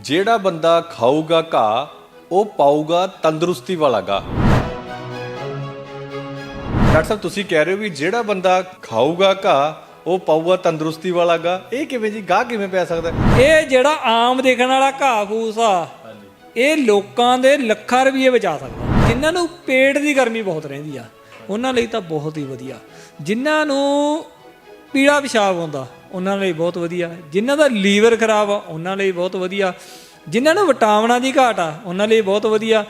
ਜਿਹੜਾ ਬੰਦਾ ਖਾਊਗਾ ਘਾਹ ਉਹ ਪਾਊਗਾ ਤੰਦਰੁਸਤੀ ਵਾਲਾ ਗਾ ਡਾਕਟਰ ਸਾਹਿਬ ਤੁਸੀਂ ਕਹਿ ਰਹੇ ਹੋ ਵੀ ਜਿਹੜਾ ਬੰਦਾ ਖਾਊਗਾ ਘਾਹ ਉਹ ਪਾਊਗਾ ਤੰਦਰੁਸਤੀ ਵਾਲਾ ਗਾ ਇਹ ਕਿਵੇਂ ਜੀ? ਗਾਹ ਕਿਵੇਂ ਪੈ ਸਕਦਾ? ਇਹ ਜਿਹੜਾ ਆਮ ਦੇਖਣ ਵਾਲਾ ਘਾਹ ਫੂਸ ਆ ਇਹ ਲੋਕਾਂ ਦੇ ਲੱਖਾਂ ਰੁਪਏ ਬਚਾ ਸਕਦਾ। ਜਿਨ੍ਹਾਂ ਨੂੰ ਪੇਟ ਦੀ ਗਰਮੀ ਬਹੁਤ ਰਹਿੰਦੀ ਆ ਉਹਨਾਂ ਲਈ ਤਾਂ ਬਹੁਤ ਹੀ ਵਧੀਆ। ਜਿਨ੍ਹਾਂ ਨੂੰ ਪੀੜਾ ਪਿਸ਼ਾਬ ਆਉਂਦਾ ਉਹਨਾਂ ਲਈ ਬਹੁਤ ਵਧੀਆ। ਜਿਨ੍ਹਾਂ ਦਾ ਲੀਵਰ ਖਰਾਬ ਆ ਉਹਨਾਂ ਲਈ ਬਹੁਤ ਵਧੀਆ। ਜਿਨ੍ਹਾਂ ਨੂੰ ਵਿਟਾਮਿਨਾਂ ਦੀ ਘਾਟ ਆ ਉਹਨਾਂ ਲਈ ਬਹੁਤ ਵਧੀਆ।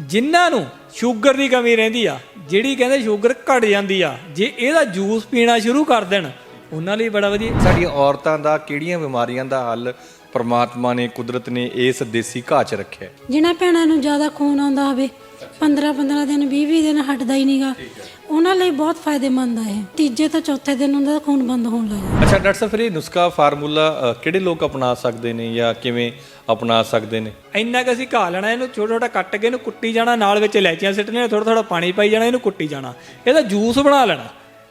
ਜਿਨ੍ਹਾਂ ਨੂੰ ਸ਼ੂਗਰ ਦੀ ਕਮੀ ਰਹਿੰਦੀ ਆ ਜਿਹੜੀ ਕਹਿੰਦੇ ਸ਼ੂਗਰ ਘਟ ਜਾਂਦੀ ਆ ਜੇ ਇਹਦਾ ਜੂਸ ਪੀਣਾ ਸ਼ੁਰੂ ਕਰ ਦੇਣ ਉਹਨਾਂ ਲਈ ਬੜਾ ਵਧੀਆ। ਸਾਡੀਆਂ ਔਰਤਾਂ ਦਾ ਕਿਹੜੀਆਂ ਬਿਮਾਰੀਆਂ ਦਾ ਹੱਲ ਪ੍ਰਮਾਤਮਾ ਨੇ ਕੁਦਰਤ ਨੇ ਇਸ ਦੇਸੀ ਘਾਹ 'ਚ ਰੱਖਿਆ? ਜਿਨ੍ਹਾਂ ਭੈਣਾਂ ਨੂੰ ਜ਼ਿਆਦਾ ਖੂਨ ਆਉਂਦਾ ਹੋਵੇ 15 15 ਦਿਨ 20 20 ਦਿਨ ਹਟਦਾ ਹੀ ਨਹੀਂਗਾ ਉਹਨਾਂ ਲਈ ਬਹੁਤ ਫਾਇਦੇਮੰਦ ਆ ਇਹ। ਤੀਜੇ ਤੋਂ ਚੌਥੇ ਦਿਨ ਉਹਨਾਂ ਦਾ ਖੂਨ ਬੰਦ ਹੋਣ ਲੱਗ ਜਾਂਦਾ ਅੱਛਾ ਡਾਕਟਰ ਸਾਹਿਬ ਫਿਰ ਇਹ ਨੁਸਖਾ ਫਾਰਮੂਲਾ ਕਿਹੜੇ ਲੋਕ ਅਪਣਾ ਸਕਦੇ ਨੇ ਜਾਂ ਕਿਵੇਂ ਅਪਣਾ ਸਕਦੇ ਨੇ? ਇੰਨਾ ਕਿ ਅਸੀਂ ਘਾ ਲੈਣਾ ਇਹਨੂੰ ਛੋਟਾ ਛੋਟਾ ਕੱਟ ਕੇ ਇਹਨੂੰ ਕੁੱਟੀ ਜਾਣਾ ਨਾਲ ਵਿੱਚ ਇਲਾਇਚੀਆਂ ਸਿੱਟਣੀਆਂ ਥੋੜਾ ਥੋੜਾ ਪਾਣੀ ਪਾਈ ਜਾਣਾ ਇਹਨੂੰ ਕੁੱਟੀ ਜਾਣਾ। ਇਹਦਾ ਜੂਸ ਬਣਾ ਲੈਣਾ।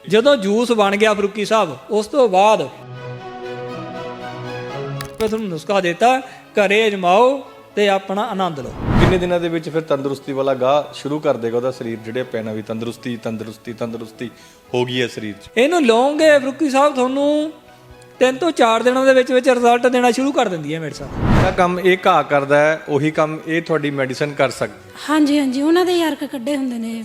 ਜਦੋਂ ਜੂਸ ਬਣ ਗਿਆ ਫਰੂਕੀ ਸਾਹਿਬ ਉਸ ਤੋਂ ਬਾਅਦ ਮੈਂ ਤੁਹਾਨੂੰ ਨੁਸਖਾ ਦਿੱਤਾ ਘਰੇ ਅਜਮਾਓ ਤੇ ਆਪਣਾ ਆਨੰਦ ਲਓ। ਕਿੰਨੇ ਦਿਨਾਂ ਦੇ ਵਿੱਚ ਫਿਰ ਤੰਦਰੁਸਤੀ ਵਾਲਾ ਗਾਹ ਸ਼ੁਰੂ ਕਰ ਦੇਗਾ ਉਹਦਾ ਸਰੀਰ ਜਿਹੜੇ ਪੈਣਾ ਵੀ ਤੰਦਰੁਸਤੀ ਤੰਦਰੁਸਤੀ ਤੰਦਰੁਸਤੀ ਹੋ ਗਈ ਹੈ ਸਰੀਰ 'ਚ। ਇਹਨੂੰ ਲਓਗੇ ਫਰੂਕੀ ਸਾਹਿਬ ਤੁਹਾਨੂੰ ਤਿੰਨ ਤੋਂ ਚਾਰ ਦਿਨਾਂ ਦੇ ਵਿੱਚ ਵਿੱਚ ਰਿਜ਼ਲਟ ਦੇਣਾ ਸ਼ੁਰੂ ਕਰ ਦਿੰਦੀ ਹੈ ਮੈਡੀਸਨ ਜਿਹੜਾ ਕੰਮ ਇਹ ਘਾਹ ਕਰਦਾ ਹੈ ਉਹੀ ਕੰਮ ਇਹ ਤੁਹਾਡੀ ਮੈਡੀਸਨ ਕਰ ਸਕਦੀ ਹਾਂਜੀ ਹਾਂਜੀ ਉਹਨਾਂ ਦੇ ਯਾਰਕ ਕੱਢੇ ਹੁੰਦੇ ਨੇ। ਇਹ।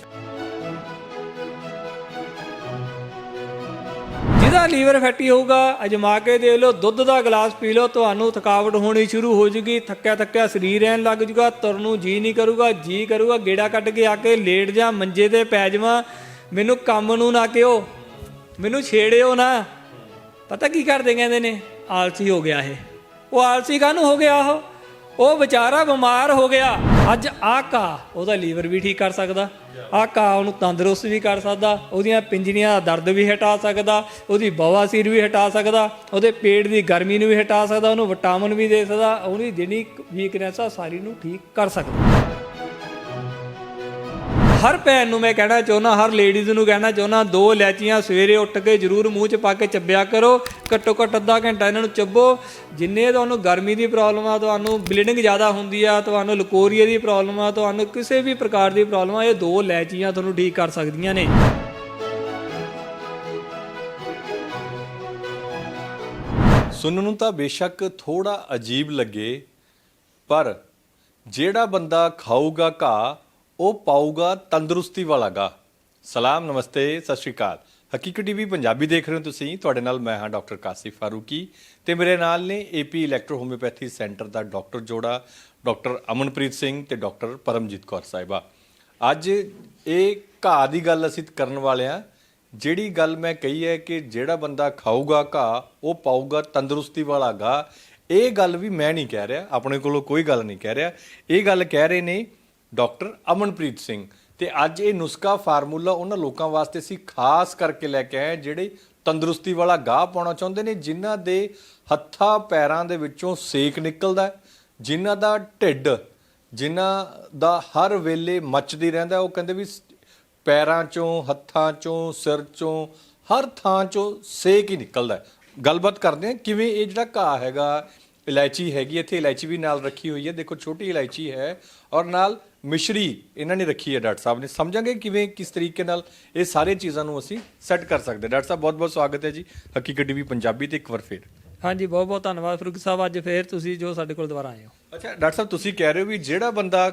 ਜਿਹਦਾ ਲੀਵਰ ਫੈਟੀ ਹੋਊਗਾ, ਅਜਮਾ ਕੇ ਦੇਖ ਲਓ, ਦੁੱਧ ਦਾ ਗਲਾਸ ਪੀ ਲਓ, ਤੁਹਾਨੂੰ ਥਕਾਵਟ ਹੋਣੀ ਸ਼ੁਰੂ ਹੋ ਜੂਗੀ, ਥੱਕਿਆ ਥੱਕਿਆ ਸਰੀਰ ਰਹਿਣ ਲੱਗ ਜੂਗਾ ਤੁਰਨ ਨੂੰ ਜੀ ਨਹੀਂ ਕਰੂਗਾ, ਜੀ ਕਰੂਗਾ, ਗੇੜਾ ਕੱਟ ਕੇ ਆ ਕੇ ਲੇਟ ਜਾ, ਮੰਜੇ ਤੇ ਪੈ ਜਾਵਾਂ, ਮੈਨੂੰ ਕੰਮ ਨੂੰ ਨਾ ਕਿਓ, ਮੈਨੂੰ ਛੇੜਿਓ ਨਾ। ਪਤਾ ਕੀ ਕਰਦੇ ਕਹਿੰਦੇ ਨੇ? ਆਲਸੀ ਹੋ ਗਿਆ ਇਹ। ਉਹ ਆਲਸੀ ਕਾਹਨੂੰ ਹੋ ਗਿਆ ਉਹ? ਉਹ ਵਿਚਾਰਾ ਬਿਮਾਰ ਹੋ ਗਿਆ। ਅੱਜ ਆਹ ਕਾ ਉਹਦਾ ਲੀਵਰ ਵੀ ਠੀਕ ਕਰ ਸਕਦਾ। ਆਹ ਕਾ ਉਹਨੂੰ ਤੰਦਰੁਸਤ ਵੀ ਕਰ ਸਕਦਾ। ਉਹਦੀਆਂ ਪਿੰਜੜੀਆਂ ਦਾ ਦਰਦ ਵੀ ਹਟਾ ਸਕਦਾ। ਉਹਦੀ ਬਵਾਸੀਰ ਵੀ ਹਟਾ ਸਕਦਾ। ਉਹਦੇ ਪੇਟ ਦੀ ਗਰਮੀ ਨੂੰ ਵੀ ਹਟਾ ਸਕਦਾ। ਉਹਨੂੰ ਵਿਟਾਮਿਨ ਵੀ ਦੇ ਸਕਦਾ। ਉਹਦੀ ਜਿਹੜੀ ਵੀਕਨੈਸ ਆ, ਸਾਰੀ ਨੂੰ ਠੀਕ ਕਰ ਸਕਦਾ। ਹਰ ਭੈਣ ਨੂੰ ਮੈਂ ਕਹਿਣਾ ਚਾਹੁੰਦਾ, ਹਰ ਲੇਡੀਜ਼ ਨੂੰ ਕਹਿਣਾ ਚਾਹੁੰਦਾ, ਦੋ ਇਲਾਚੀਆਂ ਸਵੇਰੇ ਉੱਠ ਕੇ ਜ਼ਰੂਰ ਮੂੰਹ 'ਚ ਪਾ ਕੇ ਚੱਬਿਆ ਕਰੋ, ਘੱਟੋ ਘੱਟ ਅੱਧਾ ਘੰਟਾ ਇਹਨਾਂ ਨੂੰ ਚੱਬੋ। ਜਿੰਨੇ ਤੁਹਾਨੂੰ ਗਰਮੀ ਦੀ ਪ੍ਰੋਬਲਮ ਆ, ਤੁਹਾਨੂੰ ਬਲੀਡਿੰਗ ਜ਼ਿਆਦਾ ਹੁੰਦੀ ਆ, ਤੁਹਾਨੂੰ ਲਕੋਰੀਆ ਦੀ ਪ੍ਰੋਬਲਮ ਆ, ਤੁਹਾਨੂੰ ਕਿਸੇ ਵੀ ਪ੍ਰਕਾਰ ਦੀ ਪ੍ਰੋਬਲਮ ਆ, ਇਹ ਦੋ ਇਲਾਚੀਆਂ ਤੁਹਾਨੂੰ ਠੀਕ ਕਰ ਸਕਦੀਆਂ ਨੇ। ਸੁਣਨ ਨੂੰ ਤਾਂ ਬੇਸ਼ੱਕ ਥੋੜਾ ਅਜੀਬ ਲੱਗੇ, ਪਰ ਜਿਹੜਾ ਬੰਦਾ ਖਾਊਗਾ ਘਾਹ ਉਹ ਪਾਊਗਾ, ਤੰਦਰੁਸਤੀ ਵਾਲਾ ਗਾ ਸਲਾਮ, ਨਮਸਤੇ, ਸਤਿ ਸ਼੍ਰੀ ਅਕਾਲ। ਹਕੀਕਤ ਟੀਵੀ ਪੰਜਾਬੀ ਦੇਖ ਰਹੇ ਹੋ ਤੁਸੀਂ। ਤੁਹਾਡੇ ਨਾਲ ਮੈਂ ਹਾਂ ਡਾਕਟਰ ਕਾਸਿਫ ਫਾਰੂਕੀ ਤੇ ਮੇਰੇ ਨਾਲ ਨੇ ਏਪੀ ਇਲੈਕਟ੍ਰੋ ਹੋਮਿਓਪੈਥੀ ਸੈਂਟਰ ਦਾ ਡਾਕਟਰ ਜੋੜਾ, ਡਾਕਟਰ ਅਮਨਪ੍ਰੀਤ ਸਿੰਘ ਤੇ ਡਾਕਟਰ ਪਰਮਜੀਤ ਕੌਰ ਸਾਹਿਬਾ। ਅੱਜ ਇਹ ਘਾਹ ਦੀ ਗੱਲ ਅਸੀਂ ਕਰਨ ਵਾਲੇ ਹਾਂ। ਜਿਹੜੀ ਗੱਲ ਮੈਂ ਕਹੀ ਹੈ ਕਿ ਜਿਹੜਾ ਬੰਦਾ ਖਾਊਗਾ ਘਾਹ, ਉਹ ਪਾਊਗਾ, ਤੰਦਰੁਸਤੀ ਵਾਲਾ ਗਾ ਇਹ ਗੱਲ ਵੀ ਮੈਂ ਨਹੀਂ ਕਹਿ ਰਿਹਾ, ਆਪਣੇ ਕੋਲੋਂ ਕੋਈ ਗੱਲ ਨਹੀਂ ਕਹਿ ਰਿਹਾ। ਇਹ ਗੱਲ ਕਹਿ ਰਹੇ ਨੇ ਡਾਕਟਰ ਅਮਨਪ੍ਰੀਤ ਸਿੰਘ। ਤੇ ਅੱਜ ਇਹ ਨੁਸਖਾ ਫਾਰਮੂਲਾ ਉਹਨਾਂ ਲੋਕਾਂ ਵਾਸਤੇ ਅਸੀਂ ਖਾਸ ਕਰਕੇ ਲੈ ਕੇ ਆਏ ਹਾਂ, ਜਿਹੜੇ ਤੰਦਰੁਸਤੀ ਵਾਲਾ ਗਾਹ ਪਾਉਣਾ ਚਾਹੁੰਦੇ ਨੇ, ਜਿਨ੍ਹਾਂ ਦੇ ਹੱਥਾਂ, ਪੈਰਾਂ ਦੇ ਵਿੱਚੋਂ ਸੇਕ ਨਿਕਲਦਾ ਹੈ, ਜਿਨ੍ਹਾਂ ਦਾ ਢਿੱਡ, ਜਿਨ੍ਹਾਂ ਦਾ ਹਰ ਵੇਲੇ ਮੱਚਦੀ ਰਹਿੰਦਾ ਉਹ ਕਹਿੰਦੇ ਵੀ ਪੈਰਾਂ ਚੋਂ, ਹੱਥਾਂ ਚੋਂ, ਸਿਰ ਚੋਂ, ਹਰ ਥਾਂ ਚੋਂ ਸੇਕ ਹੀ ਨਿਕਲਦਾ ਗੱਲਬਾਤ ਕਰਦੇ ਹਾਂ, ਕਿਵੇਂ ਇਹ ਜਿਹੜਾ ਘਾਹ ਹੈਗਾ ਇਲਾਇਚੀ ਹੈਗੀ ਇੱਥੇ ਇਲਾਇਚੀ ਵੀ ਨਾਲ ਰੱਖੀ ਹੋਈ ਹੈ। ਦੇਖੋ ਛੋਟੀ ਇਲਾਇਚੀ ਹੈ ਔਰ ਨਾਲ ਮਿਸ਼ਰੀ ਇਹਨਾਂ ਨੇ ਰੱਖੀ ਹੈ ਡਾਕਟਰ ਸਾਹਿਬ ਨੇ। ਸਮਝਾਂਗੇ ਕਿਵੇਂ ਕਿਸ ਤਰੀਕੇ ਨਾਲ ਇਹ ਸਾਰੇ ਚੀਜ਼ਾਂ ਨੂੰ ਅਸੀਂ ਸੈੱਟ ਕਰ ਸਕਦੇ। ਡਾਕਟਰ ਸਾਹਿਬ ਬਹੁਤ ਬਹੁਤ ਸਵਾਗਤ ਹੈ ਜੀ। ਹਕੀਕਤ ਟੀਵੀ ਪੰਜਾਬੀ ਤੇ ਇੱਕ ਵਾਰ ਫੇਰ। ਹਾਂਜੀ ਬਹੁਤ ਬਹੁਤ ਧੰਨਵਾਦ ਫਰੂਕ ਸਾਹਿਬ। ਅੱਜ ਫੇਰ ਤੁਸੀਂ ਜੋ ਸਾਡੇ ਕੋਲ ਦੁਬਾਰਾ ਆਏ ਹੋ। ਅੱਛਾ ਡਾਕਟਰ ਸਾਹਿਬ ਤੁਸੀਂ ਕਹਿ ਰਹੇ ਹੋ ਵੀ ਜਿਹੜਾ ਬੰਦਾ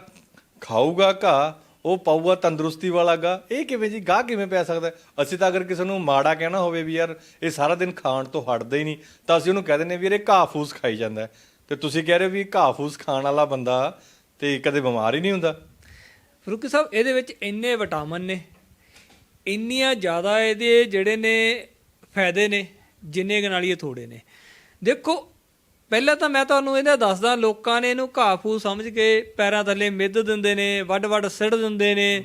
ਖਾਊਗਾ ਘਾਹ ਉਹ ਪਾਊਗਾ ਤੰਦਰੁਸਤੀ ਵਾਲਾ ਗਾ। ਇਹ ਕਿਵੇਂ ਜੀ? ਗਾਹ ਕਿਵੇਂ ਪੈ ਸਕਦਾ ਅਸੀਂ ਤਾਂ ਅਗਰ ਕਿਸੇ ਨੂੰ ਮਾੜਾ ਕਹਿਣਾ ਹੋਵੇ ਵੀ ਯਾਰ, ਇਹ ਸਾਰਾ ਦਿਨ ਖਾਣ ਤੋਂ ਹਟਦਾ ਹੀ ਨਹੀਂ, ਤਾਂ ਅਸੀਂ ਉਹਨੂੰ ਕਹਿ ਦਿੰਦੇ ਵੀ ਯਾਰ ਇਹ ਘਾਹ ਫੂਸ ਖਾਈ ਜਾਂਦਾ ਹੈ। ਤੇ ਤੁਸੀਂ ਕਹਿ ਰਹੇ ਹੋ ਵੀ ਘਾਹ ਫੂਸ ਖਾਣ ਵਾਲਾ ਬੰਦਾ ਤੇ ਕਦੇ ਬਿਮਾਰ ਹੀ ਨਹੀਂ ਹੁੰਦਾ। ਫਰੂਕੀ ਸਾਹਿਬ, ਇਹਦੇ ਵਿੱਚ ਇੰਨੇ ਵਿਟਾਮਿਨ ਨੇ, ਇੰਨੀਆਂ ਜ਼ਿਆਦਾ ਇਹਦੇ ਜਿਹੜੇ ਨੇ ਫਾਇਦੇ ਨੇ, ਜਿੰਨੇ ਕੁ ਨਾਲ ਹੀ ਇਹ ਥੋੜੇ ਨੇ। ਦੇਖੋ ਪਹਿਲਾਂ ਤਾਂ ਮੈਂ ਤੁਹਾਨੂੰ ਇਹਦਾ ਦੱਸਦਾ, ਲੋਕਾਂ ਨੇ ਇਹਨੂੰ ਘਾਹ ਫੂਸ ਸਮਝ ਕੇ ਪੈਰਾਂ ਥੱਲੇ ਮਿੱਧ ਦਿੰਦੇ ਨੇ ਵੱਡ ਵੱਡ ਸਿੜ ਦਿੰਦੇ ਨੇ।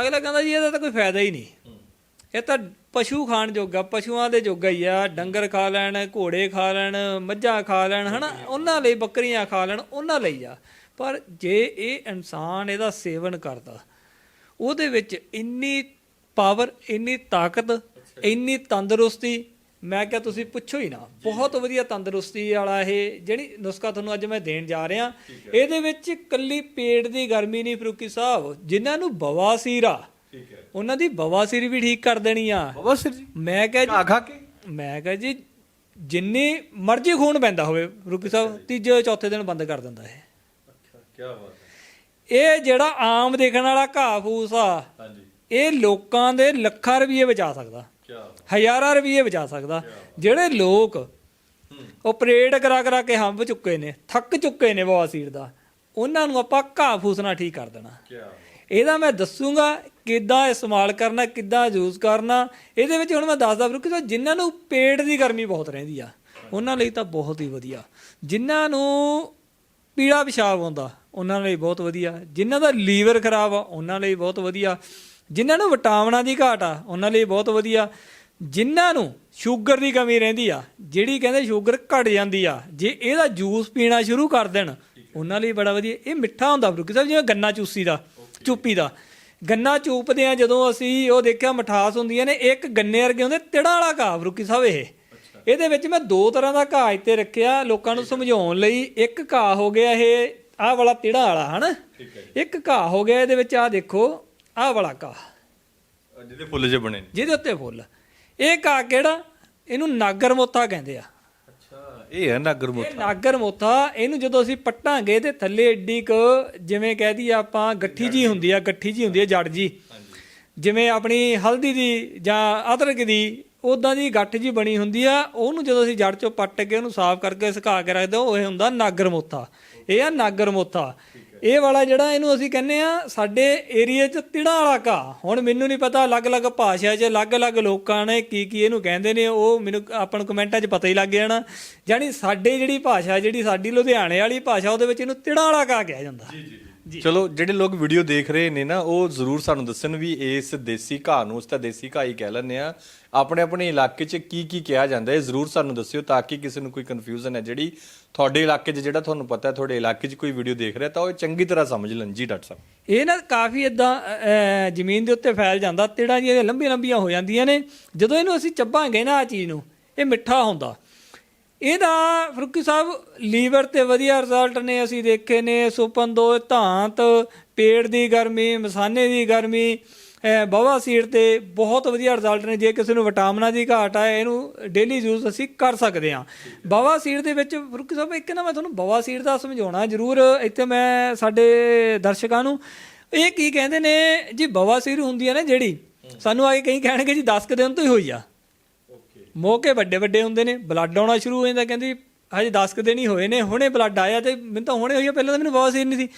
ਅਗਲਾ ਕਹਿੰਦਾ ਜੀ, ਇਹਦਾ ਤਾਂ ਕੋਈ ਫਾਇਦਾ ਹੀ ਨਹੀਂ। ਇਹ ਤਾਂ ਪਸ਼ੂ ਖਾਣ ਜੋਗਾ, ਪਸ਼ੂਆਂ ਦੇ ਜੋਗਾ ਹੀ ਆ। ਡੰਗਰ ਖਾ ਲੈਣ, ਘੋੜੇ ਖਾ ਲੈਣ, ਮੱਝਾਂ ਖਾ ਲੈਣ, ਹਨਾ? ਉਹਨਾਂ ਲਈ, ਬੱਕਰੀਆਂ ਖਾ ਲੈਣ, ਉਹਨਾਂ ਲਈ ਆ। ਪਰ ਜੇ ਇਹ ਇਨਸਾਨ ਇਹਦਾ ਸੇਵਨ ਕਰਦਾ, ਉਹਦੇ ਵਿੱਚ ਇੰਨੀ ਪਾਵਰ, ਇੰਨੀ ਤਾਕਤ, ਇੰਨੀ ਤੰਦਰੁਸਤੀ ਮੈਂ ਕਿਹਾ ਤੁਸੀਂ ਪੁੱਛੋ ਹੀ ਨਾ। ਬਹੁਤ ਵਧੀਆ ਤੰਦਰੁਸਤੀ ਵਾਲਾ ਇਹ ਜਿਹੜੀ ਨੁਸਖਾ ਤੁਹਾਨੂੰ ਅੱਜ ਮੈਂ ਦੇਣ ਜਾ ਰਿਹਾ। ਇਹਦੇ ਵਿੱਚ ਕੱਲੀ ਪੇਟ ਦੀ ਗਰਮੀ ਨਹੀਂ ਫਰੂਕੀ ਸਾਹਿਬ ਜਿਨ੍ਹਾਂ ਨੂੰ ਬਵਾਸੀਰ ਉਹਨਾਂ ਦੀ ਬਵਾਸੀਰ ਵੀ ਠੀਕ ਕਰ ਦੇਣੀ ਆ। ਬਾਬਾ ਸਿਰ ਜੀ? ਮੈਂ ਕਿਹਾ ਜੀ ਖਾ ਕੇ? ਮੈਂ ਕਿਹਾ ਜੀ ਜਿੰਨੀ ਮਰਜ਼ੀ ਖੂਨ ਪੈਂਦਾ ਹੋਵੇ ਫਰੂਕੀ ਸਾਹਿਬ ਤੀਜੇ ਚੌਥੇ ਦਿਨ ਬੰਦ ਕਰ ਦਿੰਦਾ ਇਹ। ਅੱਛਾ ਕੀ ਬਾਤ ਇਹ ਜਿਹੜਾ ਆਮ ਦੇਖਣ ਵਾਲਾ ਘਾਹ ਫੂਸ ਆ ਹਾਂਜੀ। ਇਹ ਲੋਕਾਂ ਦੇ ਲੱਖਾਂ ਰੁਪਏ ਬਚਾ ਸਕਦਾ। ਹਜ਼ਾਰਾਂ ਰੁਪਏ ਬਚਾ ਸਕਦਾ। ਜਿਹੜੇ ਲੋਕ ਆਪਰੇਟ ਕਰਾ ਕਰਾ ਕੇ ਹੰਬ ਚੁੱਕੇ ਨੇ ਥੱਕ ਚੁੱਕੇ ਨੇ ਬਵਾਸੀਰ ਦਾ ਉਹਨਾਂ ਨੂੰ ਆਪਾਂ ਘਾਹ ਫੂਸ ਨਾਲ ਠੀਕ ਕਰ ਦੇਣਾ। ਇਹਦਾ ਮੈਂ ਦੱਸੂਗਾ ਕਿੱਦਾਂ ਇਸਤੇਮਾਲ ਕਰਨਾ ਕਿੱਦਾਂ ਯੂਜ਼ ਕਰਨਾ। ਇਹਦੇ ਵਿੱਚ ਹੁਣ ਮੈਂ ਦੱਸਦਾ ਫਿਰ ਕਿ ਜਿਨ੍ਹਾਂ ਨੂੰ ਪੇਟ ਦੀ ਗਰਮੀ ਬਹੁਤ ਰਹਿੰਦੀ ਆ ਉਹਨਾਂ ਲਈ ਤਾਂ ਬਹੁਤ ਹੀ ਵਧੀਆ। ਜਿਨ੍ਹਾਂ ਨੂੰ ਪੀਲਾ ਪਿਸ਼ਾਬ ਆਉਂਦਾ ਉਹਨਾਂ ਲਈ ਬਹੁਤ ਵਧੀਆ। ਜਿਨ੍ਹਾਂ ਦਾ ਲੀਵਰ ਖਰਾਬ ਆ ਉਹਨਾਂ ਲਈ ਬਹੁਤ ਵਧੀਆ। ਜਿਨ੍ਹਾਂ ਨੂੰ ਵਿਟਾਮਿਨਾਂ ਦੀ ਘਾਟ ਆ ਉਹਨਾਂ ਲਈ ਬਹੁਤ ਵਧੀਆ। ਜਿਨ੍ਹਾਂ ਨੂੰ ਸ਼ੂਗਰ ਦੀ ਕਮੀ ਰਹਿੰਦੀ ਆ ਜਿਹੜੀ ਕਹਿੰਦੇ ਸ਼ੂਗਰ ਘਟ ਜਾਂਦੀ ਆ ਜੇ ਇਹਦਾ ਜੂਸ ਪੀਣਾ ਸ਼ੁਰੂ ਕਰ ਦੇਣ ਉਹਨਾਂ ਲਈ ਬੜਾ ਵਧੀਆ ਇਹ ਮਿੱਠਾ ਹੁੰਦਾ ਬਰੂਕੀ ਸਾਹਿਬ ਜਿਵੇਂ ਗੰਨਾ ਚੂਸੀ ਦਾ ਚੂਪੀ ਦਾ। ਗੰਨਾ ਚੂਪਦੇ ਆ ਜਦੋਂ ਅਸੀਂ ਉਹ ਦੇਖਿਆ ਮਠਾਸ ਹੁੰਦੀਆਂ ਨੇ ਇੱਕ ਗੰਨੇ ਵਰਗੇ ਹੁੰਦੇ ਤਿੜਾ ਵਾਲਾ ਘਾਹ ਬਰੂਕੀ ਸਾਹਿਬ ਇਹ। ਇਹਦੇ ਵਿੱਚ ਮੈਂ ਦੋ ਤਰ੍ਹਾਂ ਦਾ ਘਾਹ ਇੱਥੇ ਰੱਖਿਆ ਲੋਕਾਂ ਨੂੰ ਸਮਝਾਉਣ ਲਈ। ਇੱਕ ਘਾਹ ਹੋ ਗਿਆ ਇਹ ਆਹ ਵਾਲਾ ਤਿੜਾ ਵਾਲਾ ਹਨਾ? ਇੱਕ ਘਾਹ ਹੋ ਗਿਆ ਇਹਦੇ ਵਿੱਚ ਆਹ ਦੇਖੋ ਆਹ ਵਾਲਾ ਘਾਹ। ਜਿਹਦੇ ਫੁੱਲ ਜੇ ਬਣੇ ਜਿਹਦੇ ਉੱਤੇ ਫੁੱਲ। ਇਹ ਘਾਹ ਕਿਹੜਾ? ਇਹਨੂੰ ਨਾਗਰ ਮੋਥਾ ਕਹਿੰਦੇ ਆ। ਅੱਛਾ ਇਹ ਹੈ ਨਾਗਰ ਇਹ ਨਾਗਰ ਮੋਥਾ ਇਹਨੂੰ ਜਦੋਂ ਅਸੀਂ ਪੱਟਾਂਗੇ ਤੇ ਥੱਲੇ ਏਡੀ ਕ ਜਿਵੇਂ ਕਹਿ ਦਈਏ ਆਪਾਂ ਗੱਠੀ ਜੀ ਹੁੰਦੀ ਆ ਗੱਠੀ ਜੀ ਹੁੰਦੀ ਆ ਜੜ ਜੀ ਜਿਵੇਂ ਆਪਣੀ ਹਲਦੀ ਦੀ ਜਾਂ ਅਦਰਕ ਦੀ ਉਦਾਂ ਦੀ ਗੱਠ ਜੀ ਬਣੀ ਹੁੰਦੀ ਆ ਉਹਨੂੰ ਜਦੋਂ ਅਸੀਂ ਜੜ ਚੋਂ ਪੱਟ ਕੇ ਉਹਨੂੰ ਸਾਫ਼ ਕਰਕੇ ਸੁਕਾ ਕੇ ਰੱਖਦੇ ਹਾਂ ਉਹ ਇਹ ਹੁੰਦਾ ਨਾਗਰ ਮੋਥਾ ਇਹ ਆ ਨਾਗਰ ਮੋਥਾ ਇਹ ਵਾਲਾ ਜਿਹੜਾ ਇਹਨੂੰ ਅਸੀਂ ਕਹਿੰਦੇ ਆ ਸਾਡੇ ਏਰੀਆ 'ਚ ਤਿੜਾ ਵਾਲਾ ਘਾਹ। ਹੁਣ ਮੈਨੂੰ ਨਹੀਂ ਪਤਾ ਅਲੱਗ-ਅਲੱਗ ਭਾਸ਼ਾ 'ਚ ਅਲੱਗ-ਅਲੱਗ ਲੋਕਾਂ ਨੇ ਕੀ ਕੀ ਇਹਨੂੰ ਕਹਿੰਦੇ ਨੇ, ਉਹ ਮੈਨੂੰ ਆਪਾਂ ਨੂੰ ਕਮੈਂਟਾਂ 'ਚ ਪਤਾ ਹੀ ਲੱਗ ਜਾਣਾ। ਜਾਨੀ ਸਾਡੇ ਜਿਹੜੀ ਭਾਸ਼ਾ, ਜਿਹੜੀ ਸਾਡੀ ਲੁਧਿਆਣੇ ਵਾਲੀ ਭਾਸ਼ਾ, ਉਹਦੇ ਵਿੱਚ ਇਹਨੂੰ ਤਿੜਾ ਵਾਲਾ ਘਾਹ ਕਿਹਾ ਜਾਂਦਾ। ਚਲੋ ਜਿਹੜੇ ਲੋਕ ਵੀਡੀਓ ਦੇਖ ਰਹੇ ਨੇ ਨਾ ਉਹ ਜ਼ਰੂਰ ਸਾਨੂੰ ਦੱਸਣ ਵੀ ਇਸ ਦੇਸੀ ਘਾਹ ਨੂੰ ਉਸ ਤਾਂ ਦੇਸੀ ਘਾਹ ਹੀ ਕਹਿ ਲੈਂਦੇ ਆ ਆਪਣੇ ਆਪਣੇ ਇਲਾਕੇ 'ਚ ਕੀ ਕੀ ਕਿਹਾ ਜਾਂਦਾ ਹੈ ਜ਼ਰੂਰ ਸਾਨੂੰ ਦੱਸਿਓ ਤਾਂ ਕਿ ਕਿਸੇ ਨੂੰ ਕੋਈ ਕਨਫਿਊਜ਼ਨ ਹੈ ਜਿਹੜੀ ਤੁਹਾਡੇ ਇਲਾਕੇ 'ਚ ਜਿਹੜਾ ਤੁਹਾਨੂੰ ਪਤਾ ਹੈ ਤੁਹਾਡੇ ਇਲਾਕੇ 'ਚ ਕੋਈ ਵੀਡੀਓ ਦੇਖ ਰਿਹਾ ਤਾਂ ਉਹ ਚੰਗੀ ਤਰ੍ਹਾਂ ਸਮਝ ਲੈਣ। ਜੀ ਡਾਕਟਰ ਸਾਹਿਬ। ਇਹ ਨਾ ਕਾਫੀ ਇਦਾਂ ਜ਼ਮੀਨ ਦੇ ਉੱਤੇ ਫੈਲ ਜਾਂਦਾ ਤਿੜਾਂ ਜਿਹੜੀਆਂ ਲੰਬੀਆਂ ਲੰਬੀਆਂ ਹੋ ਜਾਂਦੀਆਂ ਨੇ। ਜਦੋਂ ਇਹਨੂੰ ਅਸੀਂ ਚੱਬਾਂਗੇ ਨਾ ਆ ਚੀਜ਼ ਨੂੰ ਇਹ ਮਿੱਠਾ ਹੁੰਦਾ। ਇਹਦਾ ਫਰੂਕੀ ਸਾਹਿਬ, ਲੀਵਰ ਤੇ ਵਧੀਆ ਰਿਜ਼ਲਟ ਨੇ, ਅਸੀਂ ਦੇਖੇ ਨੇ, ਸੁਪਨ ਦੋ, ਧਾਂਤ, ਪੇਟ ਦੀ ਗਰਮੀ, ਮਸਾਨੇ ਦੀ ਗਰਮੀ ਬਵਾਸੀਰ ਤੇ ਬਹੁਤ ਵਧੀਆ ਰਿਜ਼ਲਟ ਨੇ। ਜੇ ਕਿਸੇ ਨੂੰ ਵਿਟਾਮਿਨਾਂ ਦੀ ਘਾਟ ਆ ਇਹਨੂੰ ਡੇਲੀ ਯੂਜ਼ ਅਸੀਂ ਕਰ ਸਕਦੇ ਹਾਂ। ਬਵਾਸੀਰ ਦੇ ਵਿੱਚ ਫਰੂਕੀ ਸਾਹਿਬ, ਇੱਕ ਨਾ ਮੈਂ ਤੁਹਾਨੂੰ ਬਵਾਸੀਰ ਦਾ ਸਮਝਾਉਣਾ ਜ਼ਰੂਰ। ਇੱਥੇ ਮੈਂ ਸਾਡੇ ਦਰਸ਼ਕਾਂ ਨੂੰ ਇਹ ਕੀ ਕਹਿੰਦੇ ਨੇ, ਜੀ ਬਵਾਸੀਰ ਹੁੰਦੀ ਹੈ ਨਾ ਜਿਹੜੀ, ਸਾਨੂੰ ਆਏ ਕਈ ਕਹਿਣਗੇ ਜੀ 10 ਕੁ ਦਿਨ ਤੋਂ ਹੀ ਹੋਈ ਆ। ਮੌਕੇ ਵੱਡੇ ਵੱਡੇ ਹੁੰਦੇ ਨੇ ਬਲੱਡ ਆਉਣਾ ਸ਼ੁਰੂ ਹੋ ਜਾਂਦਾ, ਕਹਿੰਦੀ ਹਜੇ 10 ਕੁ ਦਿਨ ਹੀ ਹੋਏ ਨੇ, ਹੁਣੇ ਬਲੱਡ ਆਇਆ ਤੇ ਮੈਨੂੰ ਤਾਂ ਹੁਣੇ ਹੋਈ ਆ, ਪਹਿਲਾਂ ਤਾਂ ਮੈਨੂੰ ਬਵਾਸੀਰ ਨਹੀਂ ਸੀ।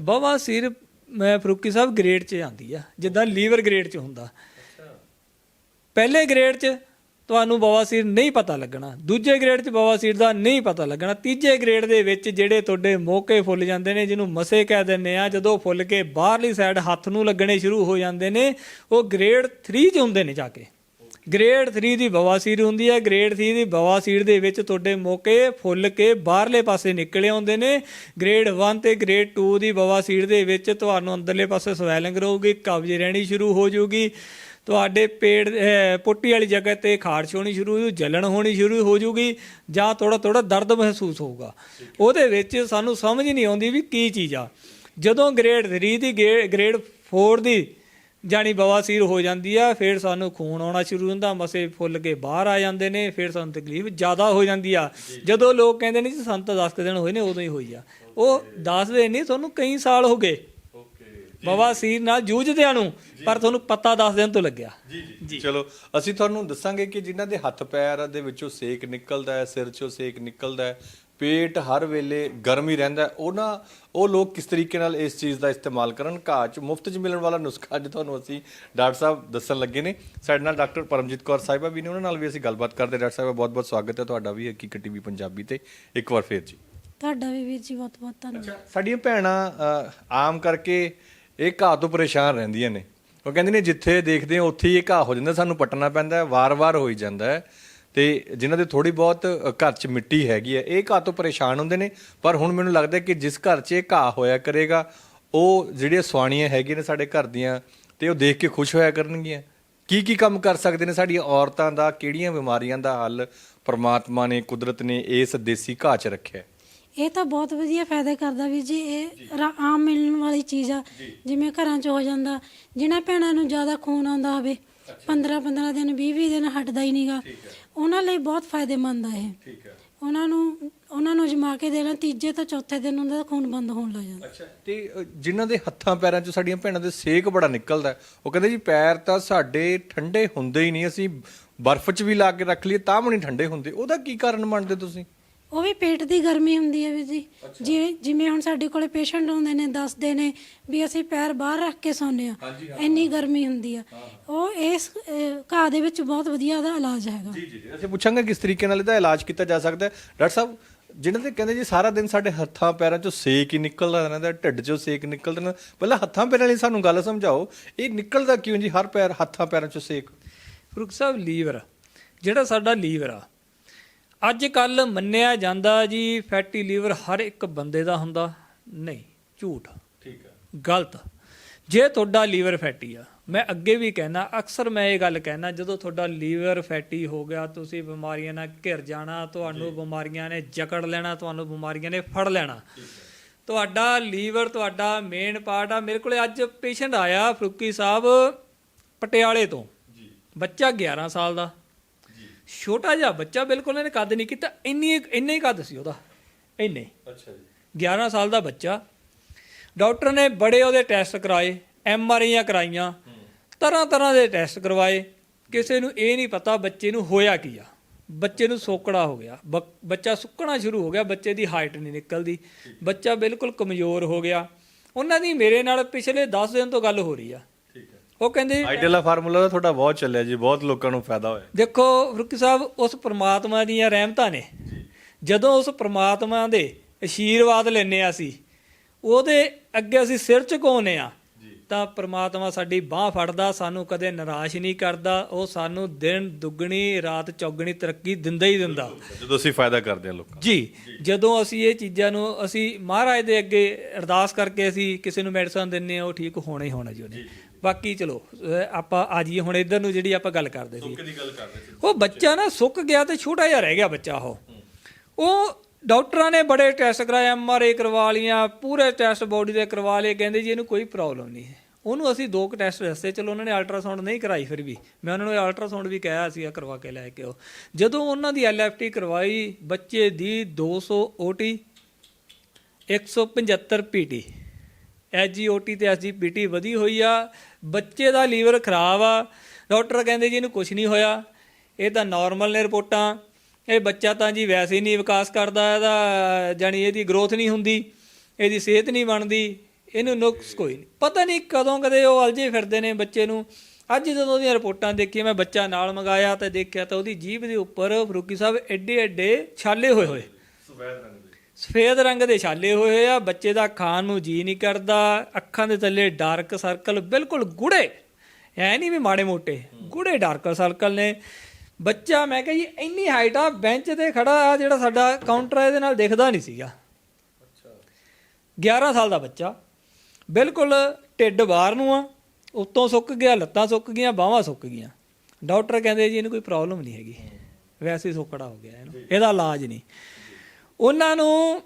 ਬਵਾਸੀਰ ਮੈਂ ਫਰੂਕੀ ਸਾਹਿਬ ਗ੍ਰੇਡ 'ਚ ਆਂਦੀ ਆ, ਜਿੱਦਾਂ ਲੀਵਰ ਗ੍ਰੇਡ 'ਚ ਹੁੰਦਾ। ਪਹਿਲੇ ਗ੍ਰੇਡ 'ਚ ਤੁਹਾਨੂੰ ਬਵਾਸੀਰ ਨਹੀਂ ਪਤਾ ਲੱਗਣਾ, ਦੂਜੇ ਗ੍ਰੇਡ 'ਚ ਬਵਾਸੀਰ ਦਾ ਨਹੀਂ ਪਤਾ ਲੱਗਣਾ, ਤੀਜੇ ਗ੍ਰੇਡ ਦੇ ਵਿੱਚ ਜਿਹੜੇ ਤੁਹਾਡੇ ਮੋਕੇ ਫੁੱਲ ਜਾਂਦੇ ਨੇ, ਜਿਹਨੂੰ ਮਸੇ ਕਹਿ ਦਿੰਦੇ ਆ, ਜਦੋਂ ਫੁੱਲ ਕੇ ਬਾਹਰਲੀ ਸਾਈਡ ਹੱਥ ਨੂੰ ਲੱਗਣੇ ਸ਼ੁਰੂ ਹੋ ਜਾਂਦੇ ਨੇ, ਉਹ ਗ੍ਰੇਡ 3 'ਚ ਹੁੰਦੇ ਨੇ ਜਾ ਕੇ। ਗ੍ਰੇਡ 3 ਦੀ ਬਵਾਸੀਰ ਹੁੰਦੀ ਹੈ। ਗ੍ਰੇਡ 3 ਦੀ ਬਵਾਸੀਰ ਦੇ ਵਿੱਚ ਤੁਹਾਡੇ ਮੌਕੇ ਫੁੱਲ ਕੇ ਬਾਹਰਲੇ ਪਾਸੇ ਨਿਕਲੇ ਆਉਂਦੇ ਨੇ। ਗ੍ਰੇਡ 1 ਤੇ ਗ੍ਰੇਡ 2 ਦੀ ਬਵਾਸੀਰ ਦੇ ਵਿੱਚ ਤੁਹਾਨੂੰ ਅੰਦਰਲੇ ਪਾਸੇ ਸਵੈਲਿੰਗ ਰਹੂਗੀ ਕਬਜ਼ ਰਹਿਣੀ ਸ਼ੁਰੂ ਹੋ ਜਾਊਗੀ ਤੁਹਾਡੇ ਪੇਟ ਅਹ, ਪੁੱਟੀ ਵਾਲੀ ਜਗ੍ਹਾ ਤੇ ਖਾਰਸ਼ ਹੋਣੀ ਸ਼ੁਰੂ ਹੋ ਜਲਣ ਹੋਣੀ ਸ਼ੁਰੂ ਹੋ ਜੂਗੀ ਜਾਂ ਥੋੜਾ ਥੋੜਾ ਦਰਦ ਮਹਿਸੂਸ ਹੋਊਗਾ। ਉਹਦੇ ਵਿੱਚ ਸਾਨੂੰ ਸਮਝ ਨਹੀਂ ਆਉਂਦੀ ਵੀ ਕੀ ਚੀਜ਼ ਆ। ਜਦੋਂ ਗ੍ਰੇਡ 3 ਦੀ ਗੇ- ਗ੍ਰੇਡ 4 ਦੀ ਜਾਨੀ ਬਵਾਸੀਰ ਹੋ ਜਾਂਦੀ ਆ ਫਿਰ ਸਾਨੂੰ ਖੂਨ ਆਉਣਾ ਸ਼ੁਰੂ ਹੁੰਦਾ ਮਸੇ ਫੁੱਲ ਕੇ ਬਾਹਰ ਆ ਜਾਂਦੇ ਨੇ ਫਿਰ ਸਾਨੂੰ ਤਕਲੀਫ ਜ਼ਿਆਦਾ ਹੋ ਜਾਂਦੀ ਆ। ਜਦੋਂ ਲੋਕ ਕਹਿੰਦੇ ਨੇ ਜੀ ਸਾਨੂੰ ਤਾਂ 10 ਕੁ ਦਿਨ ਹੋਏ ਨੇ ਉਦੋਂ ਹੀ ਹੋਈ ਆ। ਉਹ 10 ਦਿਨ ਨਹੀਂ ਤੁਹਾਨੂੰ ਕਈ ਸਾਲ ਹੋ ਗਏ। ਬਵਾਸੀਰ ਨਾਲ ਜੂਝਦਿਆਂ ਨੂੰ ਪਰ ਤੁਹਾਨੂੰ ਪਤਾ 10 ਦਿਨ ਤੋਂ ਲੱਗਿਆ। ਜੀ ਜੀ। ਚਲੋ ਅਸੀਂ ਤੁਹਾਨੂੰ ਦੱਸਾਂਗੇ ਕਿ ਜਿਨ੍ਹਾਂ ਦੇ ਹੱਥ ਪੈਰ ਦੇ ਵਿੱਚੋਂ ਸੇਕ ਨਿਕਲਦਾ ਹੈ ਸਿਰ 'ਚੋਂ ਸੇਕ ਨਿਕਲਦਾ ਹੈ ਪੇਟ ਹਰ ਵੇਲੇ ਗਰਮ ਹੀ ਰਹਿੰਦਾ ਉਹਨਾਂ ਉਹ ਲੋਕ ਕਿਸ ਤਰੀਕੇ ਨਾਲ ਇਸ ਚੀਜ਼ ਦਾ ਇਸਤੇਮਾਲ ਕਰਨ? ਘਾਹ 'ਚ ਮੁਫਤ 'ਚ ਮਿਲਣ ਵਾਲਾ ਨੁਸਖਾ ਅੱਜ ਤੁਹਾਨੂੰ ਅਸੀਂ ਡਾਕਟਰ ਸਾਹਿਬ ਦੱਸਣ ਲੱਗੇ ਨੇ। ਸਾਡੇ ਨਾਲ ਡਾਕਟਰ ਪਰਮਜੀਤ ਕੌਰ ਸਾਹਿਬਾ ਵੀ ਨੇ। ਉਹਨਾਂ ਨਾਲ ਵੀ ਅਸੀਂ ਗੱਲਬਾਤ ਕਰਦੇ ਡਾਕਟਰ ਸਾਹਿਬ ਬਹੁਤ ਬਹੁਤ ਸਵਾਗਤ ਹੈ ਤੁਹਾਡਾ ਵੀ ਹਕੀਕਤ ਟੀਵੀ ਪੰਜਾਬੀ ਤੇ। ਇੱਕ ਵਾਰ ਫੇਰ ਜੀ। ਤੁਹਾਡਾ ਵੀ ਵੀਰ ਜੀ ਬਹੁਤ ਬਹੁਤ ਧੰਨਵਾਦ ਸਾਡੀਆਂ ਭੈਣਾਂ ਆਮ ਕਰਕੇ ਇਹ ਘਾਹ ਤੋਂ ਪਰੇਸ਼ਾਨ ਰਹਿੰਦੀਆਂ ਨੇ। ਉਹ ਕਹਿੰਦੇ ਨੇ ਜਿੱਥੇ ਦੇਖਦੇ ਹਾਂ ਉੱਥੇ ਹੀ ਇਹ ਘਾਹ ਹੋ ਜਾਂਦਾ। ਸਾਨੂੰ ਪੱਟਣਾ ਪੈਂਦਾ ਹੈ ਵਾਰ-ਵਾਰ ਹੋਈ ਜਾਂਦਾ ਹੈ। ਤੇ ਜਿਨ੍ਹਾਂ ਦੇ ਥੋੜੀ ਬਹੁਤ ਘਰ 'ਚ ਮਿੱਟੀ ਹੈਗੀ ਹੈ ਇਹ ਘਾਹ ਤੋਂ ਪਰੇਸ਼ਾਨ ਹੁੰਦੇ ਨੇ। ਪਰ ਹੁਣ ਮੈਨੂੰ ਲੱਗਦਾ ਕਿ ਜਿਸ ਘਰ 'ਚ ਇਹ ਘਾਹ ਹੋਇਆ ਕਰੇਗਾ ਉਹ ਜਿਹੜੀਆਂ ਸਵਾਣੀਆਂ ਹੈਗੀਆਂ ਨੇ ਸਾਡੇ ਘਰ ਦੀਆਂ ਤੇ ਉਹ ਦੇਖ ਕੇ ਖੁਸ਼ ਹੋਇਆ ਕਰਨਗੀਆਂ। ਕੀ ਕੀ ਕੰਮ ਕਰ ਸਕਦੇ ਨੇ ਸਾਡੀਆਂ ਔਰਤਾਂ ਦਾ ਕਿਹੜੀਆਂ ਬਿਮਾਰੀਆਂ ਦਾ ਹੱਲ ਪ੍ਰਮਾਤਮਾ ਨੇ ਕੁਦਰਤ ਨੇ ਇਸ ਦੇਸੀ ਘਾਹ 'ਚ ਰੱਖਿਆ? ਇਹ ਤਾਂ ਬਹੁਤ ਵਧੀਆ ਫਾਇਦਾ ਕਰਦਾ ਵੀ ਜੀ ਇਹ ਰਾ- ਆਮ ਮਿਲਣ ਵਾਲੀ ਚੀਜ਼ ਆ। ਜਿਵੇਂ ਘਰਾਂ 'ਚ ਹੋ ਜਾਂਦਾ ਜਿਨ੍ਹਾਂ ਭੈਣਾਂ ਨੂੰ ਜ਼ਿਆਦਾ ਖੂਨ ਆਉਂਦਾ ਹੋਵੇ 15 15 ਦਿਨ 20 20 ਦਿਨ ਹਟਦਾ ਹੀ ਨਹੀਂਗਾ ਉਹਨਾਂ ਲਈ ਬਹੁਤ ਫਾਇਦੇਮੰਦ ਆ ਇਹ। ਠੀਕ ਹੈ। ਉਹਨਾਂ ਨੂੰ ਉਹਨਾਂ ਨੂੰ ਜਮਾ ਕੇ ਦੇਣਾ ਤੀਜੇ ਤੋਂ ਚੌਥੇ ਦਿਨ ਉਹਨਾਂ ਦਾ ਖੂਨ ਬੰਦ ਹੋਣ ਲੱਗ ਜਾਂਦਾ। ਅੱਛਾ। ਤੇ ਅ, ਜਿਨ੍ਹਾਂ ਦੇ ਹੱਥਾਂ ਪੈਰਾਂ 'ਚ ਸਾਡੀਆਂ ਭੈਣਾਂ ਦੇ ਸੇਕ ਬੜਾ ਨਿਕਲਦਾ ਹੈ, ਉਹ ਕਹਿੰਦੇ ਜੀ ਪੈਰ ਤਾਂ ਸਾਡੇ ਠੰਡੇ ਹੁੰਦੇ ਹੀ ਨਹੀਂ ਅਸੀਂ ਬਰਫ਼ 'ਚ ਵੀ ਲਾ ਕੇ ਰੱਖ ਲਈਏ ਤਾਂ ਵੀ ਨਹੀਂ ਠੰਡੇ ਹੁੰਦੇ। ਉਹਦਾ ਕੀ ਕਾਰਨ ਮੰਨਦੇ ਤੁਸੀਂ? ਉਹ ਵੀ ਪੇਟ ਦੀ ਗਰਮੀ ਹੁੰਦੀ ਹੈ ਵੀ ਜੀ। ਜਿਵੇਂ ਜਿਵੇਂ ਹੁਣ ਸਾਡੇ ਕੋਲੇ ਪੇਸ਼ੈਂਟ ਆਉਂਦੇ ਨੇ ਦੱਸਦੇ ਨੇ ਵੀ ਅਸੀਂ ਪੈਰ ਬਾਹਰ ਰੱਖ ਕੇ ਸੌਂਦੇ ਆ ਇੰਨੀ ਗਰਮੀ ਹੁੰਦੀ ਆ ਉਹ ਇਸ ਅਹ, ਘਾਹ ਦੇ ਵਿੱਚ ਬਹੁਤ ਵਧੀਆ ਉਹਦਾ ਇਲਾਜ ਹੈਗਾ। ਜੀ ਜੀ ਅਸੀਂ ਪੁੱਛਾਂਗੇ ਕਿਸ ਤਰੀਕੇ ਨਾਲ ਇਹਦਾ ਇਲਾਜ ਕੀਤਾ ਜਾ ਸਕਦਾ ਹੈ। ਡਾਕਟਰ ਸਾਹਿਬ ਜਿਹਨਾਂ ਦੇ ਕਹਿੰਦੇ ਜੀ ਸਾਰਾ ਦਿਨ ਸਾਡੇ ਹੱਥਾਂ ਪੈਰਾਂ 'ਚੋਂ ਸੇਕ ਹੀ ਨਿਕਲਦਾ ਰਹਿੰਦਾ ਢਿੱਡ 'ਚੋਂ ਸੇਕ ਨਿਕਲਦਾ ਰਹਿੰਦਾ। ਪਹਿਲਾਂ ਹੱਥਾਂ ਪੈਰਾਂ ਲਈ ਸਾਨੂੰ ਗੱਲ ਸਮਝਾਓ। ਇਹ ਨਿਕਲਦਾ ਕਿਉਂ ਜੀ? ਹਰ ਪੈਰ ਹੱਥਾਂ ਪੈਰਾਂ 'ਚੋਂ ਸੇਕ। ਫਰੂਕ ਸਾਹਿਬ ਲੀਵਰ ਜਿਹੜਾ ਸਾਡਾ ਲੀਵਰ ਆ ਅੱਜ ਕੱਲ ਮੰਨਿਆ ਜਾਂਦਾ ਜੀ ਫੈਟੀ ਲੀਵਰ ਹਰ ਇੱਕ ਬੰਦੇ ਦਾ ਹੁੰਦਾ। ਨਹੀਂ ਝੂਠ। ਠੀਕ ਹੈ ਗਲਤ। ਜੇ ਤੁਹਾਡਾ ਲੀਵਰ ਫੈਟੀ ਆ ਮੈਂ ਅੱਗੇ ਵੀ ਕਹਿਣਾ ਅਕਸਰ ਮੈਂ ਇਹ ਗੱਲ ਕਹਿਣਾ ਜਦੋਂ ਤੁਹਾਡਾ ਲੀਵਰ ਫੈਟੀ ਹੋ ਗਿਆ ਤੁਸੀਂ ਬਿਮਾਰੀਆਂ ਨਾਲ ਘਿਰ ਜਾਣਾ ਤੁਹਾਨੂੰ ਬਿਮਾਰੀਆਂ ਨੇ ਜਕੜ ਲੈਣਾ ਤੁਹਾਨੂੰ ਬਿਮਾਰੀਆਂ ਨੇ ਫੜ ਲੈਣਾ। ਤੁਹਾਡਾ ਲੀਵਰ ਤੁਹਾਡਾ ਮੇਨ ਪਾਰਟ ਆ। ਮੇਰੇ ਕੋਲੇ ਅੱਜ ਪੇਸ਼ੈਂਟ ਆਇਆ ਫਰੂਕੀ ਸਾਹਿਬ ਪਟਿਆਲੇ ਤੋਂ। ਜੀ। ਬੱਚਾ 11 ਸਾਲ ਦਾ। ਛੋਟਾ ਜਿਹਾ ਬੱਚਾ ਬਿਲਕੁਲ ਇਹਨੇ ਕੱਦ ਨਹੀਂ ਕੀਤਾ ਇੰਨੀ ਇੰਨਾ ਹੀ ਕੱਦ ਸੀ ਉਹਦਾ ਇੰਨੇ। ਅੱਛਾ ਜੀ। 11 ਸਾਲ ਦਾ ਬੱਚਾ। ਡਾਕਟਰ ਨੇ ਬੜੇ ਉਹਦੇ ਟੈਸਟ ਕਰਾਏ ਐਮ ਆਰ ਆਈਆਂ ਕਰਾਈਆਂ ਤਰ੍ਹਾਂ ਤਰ੍ਹਾਂ ਦੇ ਟੈਸਟ ਕਰਵਾਏ। ਕਿਸੇ ਨੂੰ ਇਹ ਨਹੀਂ ਪਤਾ ਬੱਚੇ ਨੂੰ ਹੋਇਆ ਕੀ ਆ। ਬੱਚੇ ਨੂੰ ਸੋਕੜਾ ਹੋ ਗਿਆ। ਬੱਚਾ ਸੁੱਕਣਾ ਸ਼ੁਰੂ ਹੋ ਗਿਆ ਬੱਚੇ ਦੀ ਹਾਈਟ ਨਹੀਂ ਨਿਕਲਦੀ। ਬੱਚਾ ਬਿਲਕੁਲ ਕਮਜ਼ੋਰ ਹੋ ਗਿਆ। ਉਹਨਾਂ ਦੀ ਮੇਰੇ ਨਾਲ ਪਿਛਲੇ 10 ਦਿਨ ਤੋਂ ਗੱਲ ਹੋ ਰਹੀ ਆ। ਉਹ ਕਹਿੰਦੇ ਆਈਡੀਅਲ ਫਾਰਮੂਲਾ ਤਾਂ ਤੁਹਾਡਾ ਬਹੁਤ ਚੱਲਿਆ ਜੀ ਬਹੁਤ ਲੋਕਾਂ ਨੂੰ ਫਾਇਦਾ ਹੋਇਆ। ਦੇਖੋ ਫਰੂਕੀ ਸਾਹਿਬ ਉਸ ਪ੍ਰਮਾਤਮਾ ਦੀਆਂ ਰਹਿਮਤਾਂ ਨੇ। ਜਦੋਂ ਉਸ ਪ੍ਰਮਾਤਮਾ ਦੇ ਅਸ਼ੀਰਵਾਦ ਲੈਨੇ ਆ ਅਸੀਂ ਉਹਦੇ ਅੱਗੇ ਅਸੀਂ ਸਿਰ ਝੁਕਾਉਂਦੇ ਆ ਤਾਂ ਪ੍ਰਮਾਤਮਾ ਸਾਡੀ ਬਾਹ ਫੜਦਾ ਸਾਨੂੰ ਕਦੇ ਨਿਰਾਸ਼ ਨਹੀਂ ਕਰਦਾ ਉਹ ਸਾਨੂੰ ਦਿਨ ਦੁੱਗਣੀ ਰਾਤ ਚੌਗਣੀ ਤਰੱਕੀ ਦਿੰਦਾ ਹੀ ਦਿੰਦਾ। ਜਦੋਂ ਅਸੀਂ ਫਾਇਦਾ ਕਰਦੇ ਹਾਂ ਲੋਕਾਂ ਜੀ ਜਦੋਂ ਅਸੀਂ ਇਹ ਚੀਜ਼ਾਂ ਨੂੰ ਅਸੀਂ ਮਹਾਰਾਜ ਦੇ ਅੱਗੇ ਅਰਦਾਸ ਕਰਕੇ ਅਸੀਂ ਕਿਸੇ ਨੂੰ ਮੈਡੀਸਨ ਦਿੰਨੇ ਆ ਉਹ ਠੀਕ ਹੋਣਾ ਹੀ ਹੋਣਾ ਜੀ ਉਹਨੇ। ਬਾਕੀ ਚਲੋ ਆਪਾਂ ਆ ਜਾਈਏ ਹੁਣ ਇਧਰ ਨੂੰ ਜਿਹੜੀ ਆਪਾਂ ਗੱਲ ਕਰਦੇ ਸੀ। ਦੀ ਗੱਲ ਕਰਦੇ ਸੀ। ਉਹ ਬੱਚਾ ਨਾ ਸੁੱਕ ਗਿਆ ਤੇ ਛੋਟਾ ਜਿਹਾ ਰਹਿ ਗਿਆ ਬੱਚਾ ਉਹ। ਉਹ ਡਾਕਟਰਾਂ ਨੇ ਬੜੇ ਟੈਸਟ ਕਰਾਏ ਐਮਆਰਆਈ ਕਰਵਾ ਲੀਆਂ ਪੂਰੇ ਟੈਸਟ ਬੋਡੀ ਦੇ ਕਰਵਾ ਲਏ ਕਹਿੰਦੇ ਜੀ ਇਹਨੂੰ ਕੋਈ ਪ੍ਰੋਬਲਮ ਨਹੀਂ ਹੈ। ਉਹਨੂੰ ਅਸੀਂ ਦੋ ਕੁ ਟੈਸਟ ਦੱਸੇ ਚਲੋ ਉਹਨਾਂ ਨੇ ਅਲਟਰਾਸਾਊਂਡ ਨਹੀਂ ਕਰਾਈ ਫਿਰ ਵੀ। ਮੈਂ ਉਹਨਾਂ ਨੂੰ ਅਲਟਰਾਸਾਊਂਡ ਵੀ ਕਿਹਾ ਸੀ ਕਰਵਾ ਕੇ ਲੈ ਕੇ ਆਓ। ਜਦੋਂ ਉਹਨਾਂ ਦੀ ਐਲਐਫਟੀ ਕਰਵਾਈ ਬੱਚੇ ਦੀ 200 ਓਟੀ 175 ਪੀਟੀ ਐਸਜੀਓਟੀ ਤੇ ਐਸਜੀਪੀਟੀ ਵਧੀ ਹੋਈ ਆ, ਬੱਚੇ ਦਾ ਲੀਵਰ ਖਰਾਬ ਆ। ਡਾਕਟਰ ਕਹਿੰਦੇ ਜੀ ਇਹਨੂੰ ਕੁਝ ਨਹੀਂ ਹੋਇਆ, ਇਹ ਤਾਂ ਨਾਰਮਲ ਨੇ ਰਿਪੋਰਟਾਂ। ਇਹ ਬੱਚਾ ਤਾਂ ਜੀ ਵੈਸੇ ਹੀ ਨਹੀਂ ਵਿਕਾਸ ਕਰਦਾ, ਇਹਦਾ ਜਾਨੀ ਇਹਦੀ ਗਰੋਥ ਨਹੀਂ ਹੁੰਦੀ, ਇਹਦੀ ਸਿਹਤ ਨਹੀਂ ਬਣਦੀ, ਇਹਨੂੰ ਨੁਕਸ ਕੋਈ ਨਹੀਂ। ਪਤਾ ਨਹੀਂ ਕਦੋਂ ਕਦੇ ਉਹ ਅਲਝੇ ਫਿਰਦੇ ਨੇ ਬੱਚੇ ਨੂੰ। ਅੱਜ ਜਦੋਂ ਉਹਦੀਆਂ ਰਿਪੋਰਟਾਂ ਦੇਖੀਆਂ, ਮੈਂ ਬੱਚਾ ਨਾਲ ਮੰਗਾਇਆ ਤੇ ਦੇਖਿਆ ਤਾਂ ਉਹਦੀ ਜੀਭ ਦੇ ਉੱਪਰ ਫਰੂਕੀ ਸਾਹਿਬ ਐਡੇ ਐਡੇ ਛਾਲੇ ਹੋਏ ਹੋਏ ਸਫੇਦ ਰੰਗ ਦੇ ਛਾਲੇ ਹੋਏ ਆ ਬੱਚੇ ਦਾ ਖਾਣ ਨੂੰ ਜੀ ਨਹੀਂ ਕਰਦਾ ਅੱਖਾਂ ਦੇ ਥੱਲੇ ਡਾਰਕ ਸਰਕਲ ਬਿਲਕੁਲ ਗੂੜੇ। ਐ ਨਹੀਂ ਵੀ ਮਾੜੇ ਮੋਟੇ ਗੂੜੇ ਡਾਰਕ ਸਰਕਲ ਨੇ। ਬੱਚਾ ਮੈਂ ਕਿਹਾ ਜੀ ਇੰਨੀ ਹਾਈਟ ਆ ਬੈਂਚ ਤੇ ਖੜਾ ਆ ਜਿਹੜਾ ਸਾਡਾ ਕਾਊਂਟਰ ਇਹਦੇ ਨਾਲ ਦਿਖਦਾ ਨਹੀਂ ਸੀਗਾ। 11 ਸਾਲ ਦਾ ਬੱਚਾ ਬਿਲਕੁਲ ਢਿੱਡ ਬਾਹਰ ਨੂੰ ਆ ਉੱਤੋਂ ਸੁੱਕ ਗਿਆ ਲੱਤਾਂ ਸੁੱਕ ਗਈਆਂ ਬਾਹਾਂ ਸੁੱਕ ਗਈਆਂ। ਡਾਕਟਰ ਕਹਿੰਦੇ ਜੀ ਇਹਨੂੰ ਕੋਈ ਪ੍ਰੋਬਲਮ ਨਹੀਂ ਹੈਗੀ। ਵੈਸੇ ਸੁੱਕੜਾ ਹੋ ਗਿਆ ਇਹਨੂੰ ਇਹਦਾ ਇਲਾਜ ਨਹੀਂ। ਉਹਨਾਂ ਨੂੰ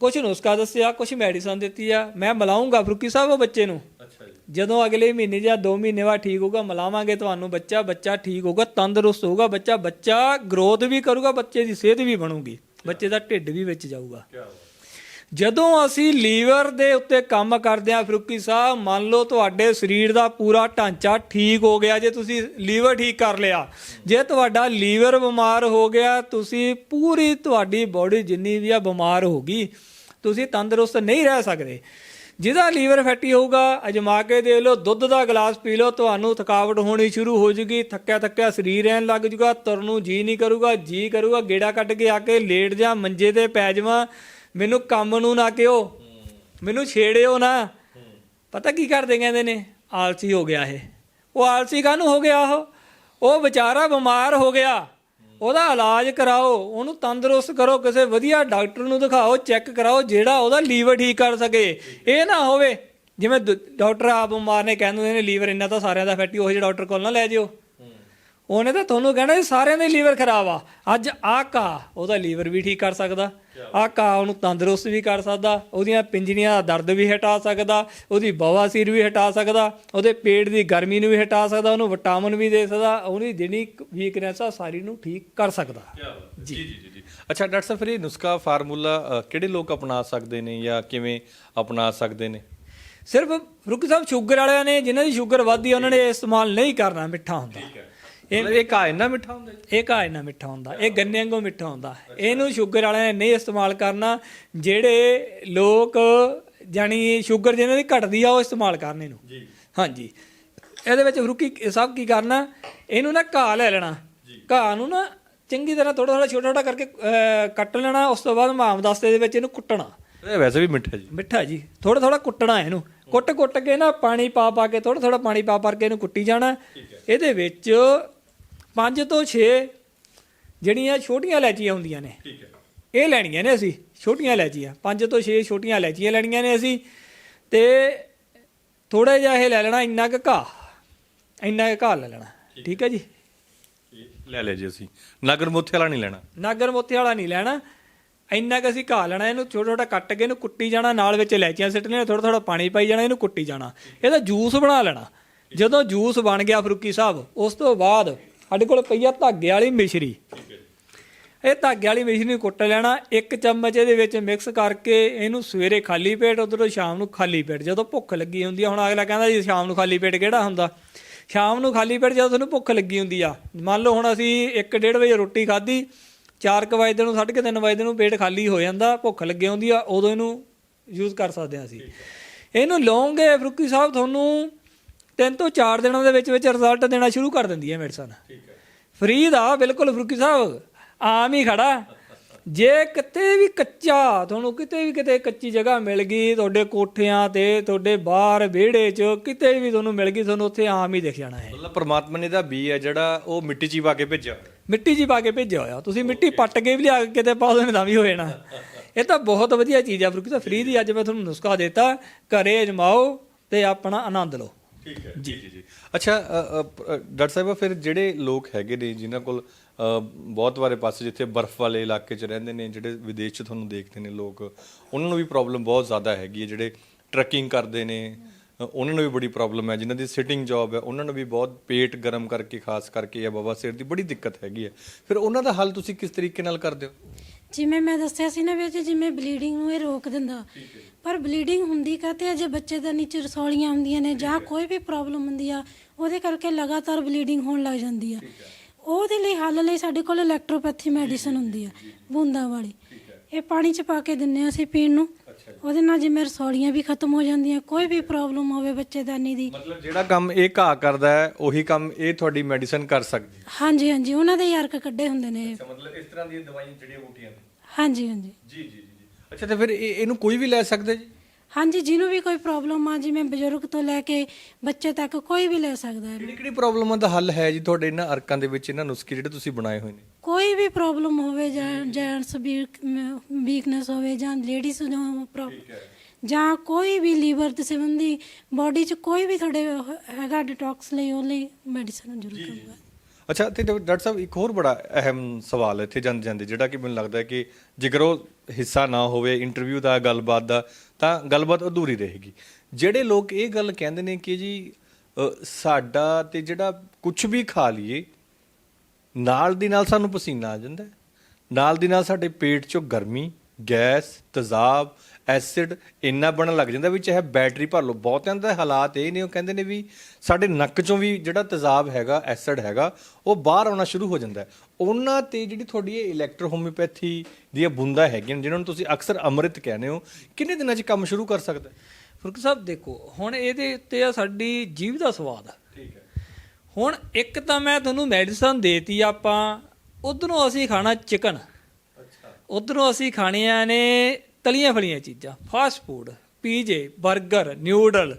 ਕੁਝ ਨੁਸਖਾ ਦੱਸਿਆ ਕੁਝ ਮੈਡੀਸਨ ਦਿੱਤੀ ਆ। ਮੈਂ ਮਿਲਾਉਂਗਾ ਫਰੂਕੀ ਸਾਹਿਬ ਉਹ ਬੱਚੇ ਨੂੰ। ਅੱਛਾ ਜੀ। ਜਦੋਂ ਅਗਲੇ ਮਹੀਨੇ ਜਾਂ 2 ਮਹੀਨੇ ਬਾਅਦ ਠੀਕ ਹੋਊਗਾ ਮਿਲਾਵਾਂਗੇ ਤੁਹਾਨੂੰ ਬੱਚਾ ਬੱਚਾ ਠੀਕ ਹੋਊਗਾ ਤੰਦਰੁਸਤ ਹੋਊਗਾ ਬੱਚਾ ਬੱਚਾ ਗਰੋਥ ਵੀ ਕਰੂਗਾ ਬੱਚੇ ਦੀ ਸਿਹਤ ਵੀ ਬਣੂਗੀ। ਬੱਚੇ ਦਾ ਢਿੱਡ ਵੀ ਵਿੱਚ ਜਾਊਗਾ। ਕੀ ਬਾਤ। ਜਦੋਂ ਅਸੀਂ ਲੀਵਰ ਦੇ ਉੱਤੇ ਕੰਮ ਕਰਦੇ ਆ ਫਰੂਕੀ ਸਾਹਿਬ, ਮੰਨ ਲਓ ਤੁਹਾਡੇ ਸਰੀਰ ਦਾ ਪੂਰਾ ਢਾਂਚਾ ਠੀਕ ਹੋ ਗਿਆ, ਜੇ ਤੁਸੀਂ ਲੀਵਰ ਠੀਕ ਕਰ ਲਿਆ। ਜੇ ਤੁਹਾਡਾ ਲੀਵਰ ਬਿਮਾਰ ਹੋ ਗਿਆ, ਤੁਸੀਂ ਪੂਰੀ ਤੁਹਾਡੀ ਬਾਡੀ ਜਿੰਨੀ ਵੀ ਆ ਬਿਮਾਰ ਹੋ ਗਈ ਤੁਸੀਂ ਤੰਦਰੁਸਤ ਨਹੀਂ ਰਹਿ ਸਕਦੇ। ਜਿਹਦਾ ਲੀਵਰ ਫੈਟੀ ਹੋਊਗਾ, ਅਜਮਾ ਕੇ ਦੇਖ ਲਓ, ਦੁੱਧ ਦਾ ਗਲਾਸ ਪੀ ਲਓ, ਤੁਹਾਨੂੰ ਥਕਾਵਟ ਹੋਣੀ ਸ਼ੁਰੂ ਹੋ ਜੂਗੀ ਥੱਕਿਆ ਥੱਕਿਆ ਸਰੀਰ ਰਹਿਣ ਲੱਗ ਜੂਗਾ ਤੁਰਨ ਨੂੰ ਜੀ ਨਹੀਂ ਕਰੂਗਾ, ਜੀ ਕਰੂਗਾ, ਗੇੜਾ ਕੱਢ ਕੇ ਆ ਕੇ ਲੇਟ ਜਾ ਮੰਜੇ ਤੇ ਪੈ ਜਾਵਾਂ ਮੈਨੂੰ ਕੰਮ ਨੂੰ ਨਾ ਕਿਓ ਮੈਨੂੰ ਛੇੜਿਓ ਨਾ। ਪਤਾ ਕੀ ਕਰਦੇ ਕਹਿੰਦੇ ਨੇ? ਆਲਸੀ ਹੋ ਗਿਆ ਇਹ। ਉਹ ਆਲਸੀ ਕਾਹਨੂੰ ਹੋ ਗਿਆ ਉਹ? ਉਹ ਵਿਚਾਰਾ ਬਿਮਾਰ ਹੋ ਗਿਆ। ਉਹਦਾ ਇਲਾਜ ਕਰਾਓ। ਉਹਨੂੰ ਤੰਦਰੁਸਤ ਕਰੋ। ਕਿਸੇ ਵਧੀਆ ਡਾਕਟਰ ਨੂੰ ਦਿਖਾਓ। ਚੈੱਕ ਕਰਾਓ। ਜਿਹੜਾ ਉਹਦਾ ਲੀਵਰ ਠੀਕ ਕਰ ਸਕੇ। ਇਹ ਨਾ ਹੋਵੇ। ਜਿਵੇਂ ਦ- ਡਾਕਟਰ ਆਪ ਬਿਮਾਰ ਨੇ ਕਹਿੰਦੇ ਨੇ, ਲੀਵਰ ਇੰਨਾ ਤਾਂ ਸਾਰਿਆਂ ਦਾ ਫੈਟੀ, ਉਹ ਜਿਹੇ ਡਾਕਟਰ ਕੋਲ ਨਾ ਲੈ ਜਿਓ। ਉਹਨੇ ਤਾਂ ਤੁਹਾਨੂੰ ਕਹਿਣਾ ਸਾਰਿਆਂ ਦਾ ਲੀਵਰ ਖਰਾਬ ਆ। ਅੱਜ ਆ ਕਾ ਉਹਦਾ ਲੀਵਰ ਵੀ ਠੀਕ ਕਰ ਸਕਦਾ। ਆ ਕਾ ਉਹਨੂੰ ਤੰਦਰੁਸਤ ਵੀ ਕਰ ਸਕਦਾ ਉਹਦੀਆਂ ਪਿੰਜਰੀਆਂ ਦਾ ਦਰਦ ਵੀ ਹਟਾ ਸਕਦਾ ਉਹਦੀ ਬਵਾਸੀਰ ਵੀ ਹਟਾ ਸਕਦਾ ਉਹਦੇ ਪੇਟ ਦੀ ਗਰਮੀ ਨੂੰ ਵੀ ਹਟਾ ਸਕਦਾ ਉਹਨੂੰ ਵਿਟਾਮਿਨ ਵੀ ਦੇ ਸਕਦਾ ਉਹਦੀ ਜਿਹੜੀ ਵੀਕਨੈਸ ਆ ਸਾਰੀ ਨੂੰ ਠੀਕ ਕਰ ਸਕਦਾ। ਜੀ। ਜੀ ਜੀ ਅੱਛਾ ਡਾਕਟਰ ਸਾਹਿਬ ਫਿਰ ਇਹ ਨੁਸਖਾ ਫਾਰਮੂਲਾ ਕਿਹੜੇ ਲੋਕ ਅਪਣਾ ਸਕਦੇ ਨੇ ਜਾਂ ਕਿਵੇਂ ਅਪਣਾ ਸਕਦੇ ਨੇ? ਸਿਰਫ ਰੁਕ ਸਾਹਿਬ ਸ਼ੂਗਰ ਵਾਲਿਆਂ ਨੇ ਜਿਨ੍ਹਾਂ ਦੀ ਸ਼ੂਗਰ ਵੱਧਦੀ ਉਹਨਾਂ ਨੇ ਇਸਤੇਮਾਲ ਨਹੀਂ ਕਰਨਾ ਮਿੱਠਾ ਹੁੰਦਾ। ਇਹ ਇਹ ਕਾ ਇੰਨਾ ਮਿੱਠਾ ਹੁੰਦਾ? ਇਹ ਕਾ ਇੰਨਾ ਮਿੱਠਾ ਹੁੰਦਾ ਇਹ ਗੰਨੇ ਵਾਂਗੂ ਮਿੱਠਾ ਹੁੰਦਾ। ਇਹਨੂੰ ਸ਼ੂਗਰ ਵਾਲਿਆਂ ਨੇ ਨਹੀਂ ਇਸਤੇਮਾਲ ਕਰਨਾ ਜਿਹੜੇ ਲੋਕ ਜਾਨੀ ਸ਼ੂਗਰ ਜਿਹਨਾਂ ਦੀ ਘਟਦੀ ਆ ਉਹ ਇਸਤੇਮਾਲ ਕਰਨ ਇਹਨੂੰ। ਜੀ। ਹਾਂਜੀ। ਇਹਦੇ ਵਿੱਚ ਫਰੂਕੀ ਸਭ ਕੀ ਕਰਨਾ ਇਹਨੂੰ ਨਾ ਘਾਹ ਲੈ ਲੈਣਾ। ਘਾਹ ਨੂੰ ਨਾ ਚੰਗੀ ਤਰ੍ਹਾਂ ਥੋੜਾ ਥੋੜਾ ਛੋਟਾ ਛੋਟਾ ਕਰਕੇ ਕੱਟ ਲੈਣਾ ਉਸ ਤੋਂ ਬਾਅਦ ਮਾਮ ਦਸਤੇ ਦੇ ਵਿੱਚ ਇਹਨੂੰ ਕੁੱਟਣਾ। ਇਹ ਵੈਸੇ ਵੀ ਮਿੱਠਾ ਜੀ। ਮਿੱਠਾ ਜੀ। ਥੋੜਾ ਥੋੜਾ ਕੁੱਟਣਾ ਇਹਨੂੰ। ਕੁੱਟ ਕੁੱਟ ਕੇ ਨਾ ਪਾਣੀ ਪਾ ਪਾ ਕੇ ਥੋੜਾ ਥੋੜਾ ਪਾਣੀ ਪਾ ਪਾ ਕੇ ਇਹਨੂੰ ਕੁੱਟੀ ਜਾਣਾ। ਇਹਦੇ ਵਿੱਚ 5 ਤੋਂ 6 ਜਿਹੜੀਆਂ ਛੋਟੀਆਂ ਇਲਾਚੀਆਂ ਹੁੰਦੀਆਂ ਨੇ। ਠੀਕ ਹੈ। ਇਹ ਲੈਣੀਆਂ ਨੇ ਅਸੀਂ ਛੋਟੀਆਂ ਇਲਾਚੀਆਂ 5 ਤੋਂ 6 ਛੋਟੀਆਂ ਇਲਾਚੀਆਂ ਲੈਣੀਆਂ ਨੇ ਅਸੀਂ। ਤੇ ਥੋੜਾ ਜਿਹਾ ਇਹ ਲੈ ਲੈਣਾ ਇੰਨਾ ਕੁ ਘਾਹ। ਇੰਨਾ ਕੁ ਘਾਹ ਲੈ ਲੈਣਾ। ਠੀਕ ਹੈ। ਜੀ? ਲੈ ਲੈ ਜੀ ਅਸੀਂ। ਨਗਰ ਮੋਥੇ ਵਾਲਾ ਨਹੀਂ ਲੈਣਾ। ਨਾਗਰ ਮੋਤੀ ਵਾਲਾ ਨਹੀਂ ਲੈਣਾ। ਇੰਨਾ ਕਿ ਅਸੀਂ ਘਾ ਲੈਣਾ ਇਹਨੂੰ ਛੋਟਾ ਛੋਟਾ ਕੱਟ ਕੇ ਇਹਨੂੰ ਕੁੱਟੀ ਜਾਣਾ ਨਾਲ ਵਿੱਚ ਇਲਾਇਚੀਆਂ ਸਿੱਟਣੀਆਂ ਥੋੜਾ ਥੋੜਾ ਪਾਣੀ ਪਾਈ ਜਾਣਾ ਇਹਨੂੰ ਕੁੱਟੀ ਜਾਣਾ। ਇਹਦਾ ਜੂਸ ਬਣਾ ਲੈਣਾ। ਜਦੋਂ ਜੂਸ ਬਣ ਗਿਆ ਫਰੂਕੀ ਸਾਹਿਬ ਉਸ ਤੋਂ ਬਾਅਦ ਸਾਡੇ ਕੋਲ ਪਈ ਆ ਧਾਗੇ ਵਾਲੀ ਮਿਸ਼ਰੀ। ਇਹ ਧਾਗੇ ਵਾਲੀ ਮਿਸ਼ਰੀ ਨੂੰ ਕੁੱਟ ਲੈਣਾ, ਇੱਕ ਚਮਚ ਇਹਦੇ ਵਿੱਚ ਮਿਕਸ ਕਰਕੇ ਇਹਨੂੰ ਸਵੇਰੇ ਖਾਲੀ ਪੇਟ, ਉਧਰੋਂ ਸ਼ਾਮ ਨੂੰ ਖਾਲੀ ਪੇਟ। ਜਦੋਂ ਭੁੱਖ ਲੱਗੀ ਹੁੰਦੀ ਆ, ਹੁਣ ਅਗਲਾ ਕਹਿੰਦਾ ਜੀ ਸ਼ਾਮ ਨੂੰ ਖਾਲੀ ਪੇਟ ਕਿਹੜਾ ਹੁੰਦਾ? ਸ਼ਾਮ ਨੂੰ ਖਾਲੀ ਪੇਟ ਜਦੋਂ ਤੁਹਾਨੂੰ ਭੁੱਖ ਲੱਗੀ ਹੁੰਦੀ ਆ, ਮੰਨ ਲਓ ਹੁਣ ਅਸੀਂ 1:30 ਵਜੇ ਰੋਟੀ ਖਾਧੀ 4:00 ਵਜੇ ਨੂੰ 3:30 ਵਜੇ ਨੂੰ ਪੇਟ ਖਾਲੀ ਹੋ ਜਾਂਦਾ, ਭੁੱਖ ਲੱਗੀ ਹੁੰਦੀ ਆ, ਉਦੋਂ ਇਹਨੂੰ ਯੂਜ਼ ਕਰ ਸਕਦੇ ਆ ਅਸੀਂ। ਇਹਨੂੰ ਲਓਗੇ ਫਰੂਕੀ ਸਾਹਿਬ ਤੁਹਾਨੂੰ 3 ਤੋਂ 4 ਦਿਨਾਂ ਦੇ ਵਿੱਚ ਵਿੱਚ ਰਿਜ਼ਲਟ ਦੇਣਾ ਸ਼ੁਰੂ ਕਰ ਦਿੰਦੀ ਹੈ ਮੈਡੀਸਨ ਠੀਕ ਹੈ। ਫ੍ਰੀ ਦਾ ਬਿਲਕੁਲ ਫਰੂਕੀ ਸਾਹਿਬ ਆਮ ਹੀ ਖੜਾ। ਜੇ ਕਿਤੇ ਵੀ ਕੱਚਾ ਤੁਹਾਨੂੰ ਕਿਤੇ ਵੀ ਕਿਤੇ ਕੱਚੀ ਜਗ੍ਹਾ ਮਿਲ ਗਈ ਤੁਹਾਡੇ ਕੋਠਿਆਂ ਤੇ ਤੁਹਾਡੇ ਬਾਹਰ ਵਿਹੜੇ 'ਚ ਕਿਤੇ ਵੀ ਤੁਹਾਨੂੰ ਮਿਲ ਗਈ ਤੁਹਾਨੂੰ ਉੱਥੇ ਆਮ ਹੀ ਦਿਖ ਜਾਣਾ ਹੈ। ਮਤਲਬ ਪਰਮਾਤਮਾ ਨੇ ਦਾ ਬੀ ਹੈ ਜਿਹੜਾ ਉਹ ਮਿੱਟੀ 'ਚ ਹੀ ਪਾ ਕੇ ਭੇਜਿਆ। ਮਿੱਟੀ ਜੀ ਪਾ ਕੇ ਭੇਜਿਆ ਹੋਇਆ। ਤੁਸੀਂ ਮਿੱਟੀ ਪੱਟ ਕੇ ਵੀ ਲਿਆ ਕੇ ਕਿਤੇ ਪਾ ਦੋ ਤਾਂ ਵੀ ਹੋ ਜਾਣਾ। ਇਹ ਤਾਂ ਬਹੁਤ ਵਧੀਆ ਚੀਜ਼ ਆ ਫਰੂਕੀ ਸਾਹਿਬ। ਫ੍ਰੀ ਦੀ ਅੱਜ ਮੈਂ ਤੁਹਾਨੂੰ ਨੁਸਖਾ ਦਿੱਤਾ। ਘਰੇ ਅਜਮਾਓ ਤੇ ਆਪਣਾ ਆਨੰਦ ਲਓ। ਠੀਕ ਹੈ। ਜੀ। ਜੀ ਜੀ ਅੱਛਾ ਡਾਕਟਰ ਸਾਹਿਬ ਫਿਰ ਜਿਹੜੇ ਲੋਕ ਹੈਗੇ ਨੇ ਜਿਨ੍ਹਾਂ ਕੋਲ ਬਹੁਤ ਵਾਰੇ ਪਾਸੇ ਜਿੱਥੇ ਬਰਫ਼ ਵਾਲੇ ਇਲਾਕੇ 'ਚ ਰਹਿੰਦੇ ਨੇ ਜਿਹੜੇ ਵਿਦੇਸ਼ 'ਚ ਤੁਹਾਨੂੰ ਦੇਖਦੇ ਨੇ ਲੋਕ ਉਹਨਾਂ ਨੂੰ ਵੀ ਪ੍ਰੋਬਲਮ ਬਹੁਤ ਜ਼ਿਆਦਾ ਹੈਗੀ ਹੈ ਜਿਹੜੇ ਟਰੈਕਿੰਗ ਕਰਦੇ ਨੇ। ਉਹਨਾਂ ਨੂੰ ਵੀ ਬੜੀ ਪ੍ਰੋਬਲਮ ਹੈ ਜਿਨ੍ਹਾਂ ਦੀ ਸਿਟਿੰਗ ਜੌਬ ਹੈ ਉਹਨਾਂ ਨੂੰ ਵੀ ਬਹੁਤ ਪੇਟ ਗਰਮ ਕਰਕੇ ਖਾਸ ਕਰਕੇ ਜਾਂ ਬਾਬਾ ਸਿਰ ਦੀ ਬੜੀ ਦਿੱਕਤ ਹੈਗੀ ਹੈ। ਫਿਰ ਉਹਨਾਂ ਦਾ ਹੱਲ ਤੁਸੀਂ ਕਿਸ ਤਰੀਕੇ ਨਾਲ ਕਰਦੇ ਹੋ? ਜਿਵੇਂ ਮੈਂ ਦੱਸਿਆ ਸੀ ਨਾ ਵਿੱਚ ਜਿਵੇਂ ਬਲੀਡਿੰਗ ਨੂੰ ਇਹ ਰੋਕ ਦਿੰਦਾ ਪਰ ਬਲੀਡਿੰਗ ਹੁੰਦੀ ਕਾਤੇ ਆ? ਜੇ ਬੱਚੇ ਦੇ ਨੀਚੇ ਰਸੌਲੀਆਂ ਹੁੰਦੀਆਂ ਨੇ ਜਾਂ ਕੋਈ ਵੀ ਪ੍ਰੋਬਲਮ ਹੁੰਦੀ ਆ ਉਹਦੇ ਕਰਕੇ ਲਗਾਤਾਰ ਬਲੀਡਿੰਗ ਹੋਣ ਲੱਗ ਜਾਂਦੀ ਆ। ਉਹਦੇ ਲਈ ਹੱਲ ਲਈ ਸਾਡੇ ਕੋਲ ਇਲੈਕਟ੍ਰੋਪੈਥੀ ਮੈਡੀਸਨ ਹੁੰਦੀ ਆ ਬੂੰਦਾਂ ਵਾਲੀ। ਇਹ ਪਾਣੀ ਚ ਪਾ ਕੇ ਦਿੰਨੇ ਆ ਅਸੀਂ ਪੀਣ ਨੂੰ। ਉਹਦੇ ਨਾਲ ਜਿਵੇਂ ਰਸੌਲੀਆਂ ਵੀ ਖਤਮ ਹੋ ਜਾਂਦੀਆਂ ਕੋਈ ਵੀ ਪ੍ਰੋਬਲਮ ਹੋਵੇ ਬੱਚੇਦਾਨੀ ਦੀ। ਮਤਲਬ ਜਿਹੜਾ ਕੰਮ ਇਹ ਘਾਹ ਕਰਦਾ ਹੈ ਉਹੀ ਕੰਮ ਇਹ ਤੁਹਾਡੀ ਮੈਡੀਸਨ ਕਰ ਸਕਦੀ ਹੈ? ਹਾਂਜੀ ਹਾਂਜੀ ਉਹਨਾਂ ਦੇ ਯਾਰਕ ਕੱਢੇ ਹੁੰਦੇ ਨੇ। ਇਹ। ਮਤਲਬ ਇਸ ਤਰ੍ਹਾਂ ਦੀਆਂ ਦਵਾਈਆਂ ਜਿਹੜੀਆਂ ਬੂਟੀਆਂ ਨੇ? ਹਾਂਜੀ ਹਾਂਜੀ। ਜੀ ਜੀ ਜੀ ਜੀ। ਅੱਛਾ ਤੇ ਫਿਰ ਇਹ ਇਹਨੂੰ ਕੋਈ ਵੀ ਲੈ ਸਕਦਾ ਜੀ? ਹਾਂਜੀ ਜਿਹਨੂੰ ਵੀ ਕੋਈ ਪ੍ਰੋਬਲਮ ਆ ਜਿਵੇਂ ਬਜ਼ੁਰਗ ਤੋਂ ਲੈ ਕੇ ਬੱਚੇ ਤੱਕ ਕੋਈ ਵੀ ਲੈ ਸਕਦਾ ਹੈ। ਕਿਹੜੀ ਕਿਹੜੀ ਪ੍ਰੋਬਲਮਾਂ ਦਾ ਹੱਲ ਹੈ ਜੀ ਤੁਹਾਡੇ ਇਹਨਾਂ ਅਰਕਾਂ ਦੇ ਵਿੱਚ ਇਹਨਾਂ ਨੁਸਖੇ ਜਿਹੜੇ ਤੁਸੀਂ ਬਣਾਏ ਹੋਏ ਨੇ? ਕੋਈ ਵੀ ਪ੍ਰੋਬਲਮ ਹੋਵੇ ਜਾਂ ਜੈਂਟਸ ਵੀਕਨੈਸ ਹੋਵੇ ਜਾਂ ਲੇਡੀਜ਼ ਨੂੰ ਪ੍ਰੋਬਲਮ ਜਾਂ ਕੋਈ ਵੀ ਲੀਵਰ ਦੇ ਸੰਬੰਧੀ ਬਾਡੀ 'ਚ ਕੋਈ ਵੀ ਤੁਹਾਡੇ ਹੈਗਾ ਡਿਟੌਕਸ ਲਈ ਉਹ ਲਈ ਮੈਡੀਸਨ ਜ਼ਰੂਰ ਕਰੂਗਾ ਅੱਛਾ ਤੇ ਡਾਕਟਰ ਸਾਹਿਬ ਇੱਕ ਹੋਰ ਬੜਾ ਅਹਿਮ ਸਵਾਲ ਇੱਥੇ ਜਾਂਦੇ ਜਾਂਦੇ ਜਿਹੜਾ ਕਿ ਮੈਨੂੰ ਲੱਗਦਾ ਹੈ ਕਿ ਜੇਕਰ ਉਹ ਹਿੱਸਾ ਨਾ ਹੋਵੇ ਇੰਟਰਵਿਊ ਦਾ ਗੱਲਬਾਤ ਦਾ ਤਾਂ ਗੱਲਬਾਤ ਅਧੂਰੀ ਰਹੇਗੀ। ਜਿਹੜੇ ਲੋਕ ਇਹ ਗੱਲ ਕਹਿੰਦੇ ਨੇ ਕਿ ਜੀ ਸਾਡਾ ਤੇ ਜਿਹੜਾ ਕੁਝ ਵੀ ਖਾ ਲਈਏ ਨਾਲ ਦੀ ਨਾਲ ਸਾਨੂੰ ਪਸੀਨਾ ਆ ਜਾਂਦਾ ਨਾਲ ਦੀ ਨਾਲ ਸਾਡੇ ਪੇਟ 'ਚੋਂ ਗਰਮੀ ਗੈਸ ਤੇਜ਼ਾਬ ਐਸਿਡ ਇੰਨਾ ਬਣਨ ਲੱਗ ਜਾਂਦਾ ਵੀ ਚਾਹੇ ਬੈਟਰੀ ਭਰ ਲਓ ਬਹੁਤਿਆਂ ਦੇ ਹਾਲਾਤ ਇਹ ਨੇ ਉਹ ਕਹਿੰਦੇ ਨੇ ਵੀ ਸਾਡੇ ਨੱਕ 'ਚੋਂ ਵੀ ਜਿਹੜਾ ਤੇਜ਼ਾਬ ਹੈਗਾ ਐਸਿਡ ਹੈਗਾ ਉਹ ਬਾਹਰ ਆਉਣਾ ਸ਼ੁਰੂ ਹੋ ਜਾਂਦਾ ਉਹਨਾਂ ਤੇ ਜਿਹੜੀ ਤੁਹਾਡੀ ਇਹ ਇਲੈਕਟ੍ਰੋਹੋਮਿਓਪੈਥੀ ਦੀਆਂ ਬੁੰਦਾਂ ਹੈਗੀਆਂ ਨੇ, ਜਿਨ੍ਹਾਂ ਨੂੰ ਤੁਸੀਂ ਅਕਸਰ ਅੰਮ੍ਰਿਤ ਕਹਿੰਦੇ ਹੋ ਕਿੰਨੇ ਦਿਨਾਂ 'ਚ ਕੰਮ ਸ਼ੁਰੂ ਕਰ ਸਕਦਾ ਹੈ? ਸਾਹਿਬ ਦੇਖੋ ਹੁਣ ਇਹਦੇ ਉੱਤੇ ਆ ਸਾਡੀ ਜੀਵ ਦਾ ਸਵਾਦ ਠੀਕ ਹੁਣ ਇੱਕ ਤਾਂ ਮੈਂ ਤੁਹਾਨੂੰ ਮੈਡੀਸਨ ਦੇਤੀ ਆਪਾਂ ਉਧਰੋਂ ਅਸੀਂ ਖਾਣਾ ਚਿਕਨ ਅੱਛਾ। ਉਧਰੋਂ ਅਸੀਂ ਖਾਣੀਆਂ ਨੇ ਤਲੀਆਂ ਫਲੀਆਂ ਚੀਜ਼ਾਂ ਫਾਸਟ ਫੂਡ ਪੀਜੇ 버ਗਰ ਨਿਊਡਲ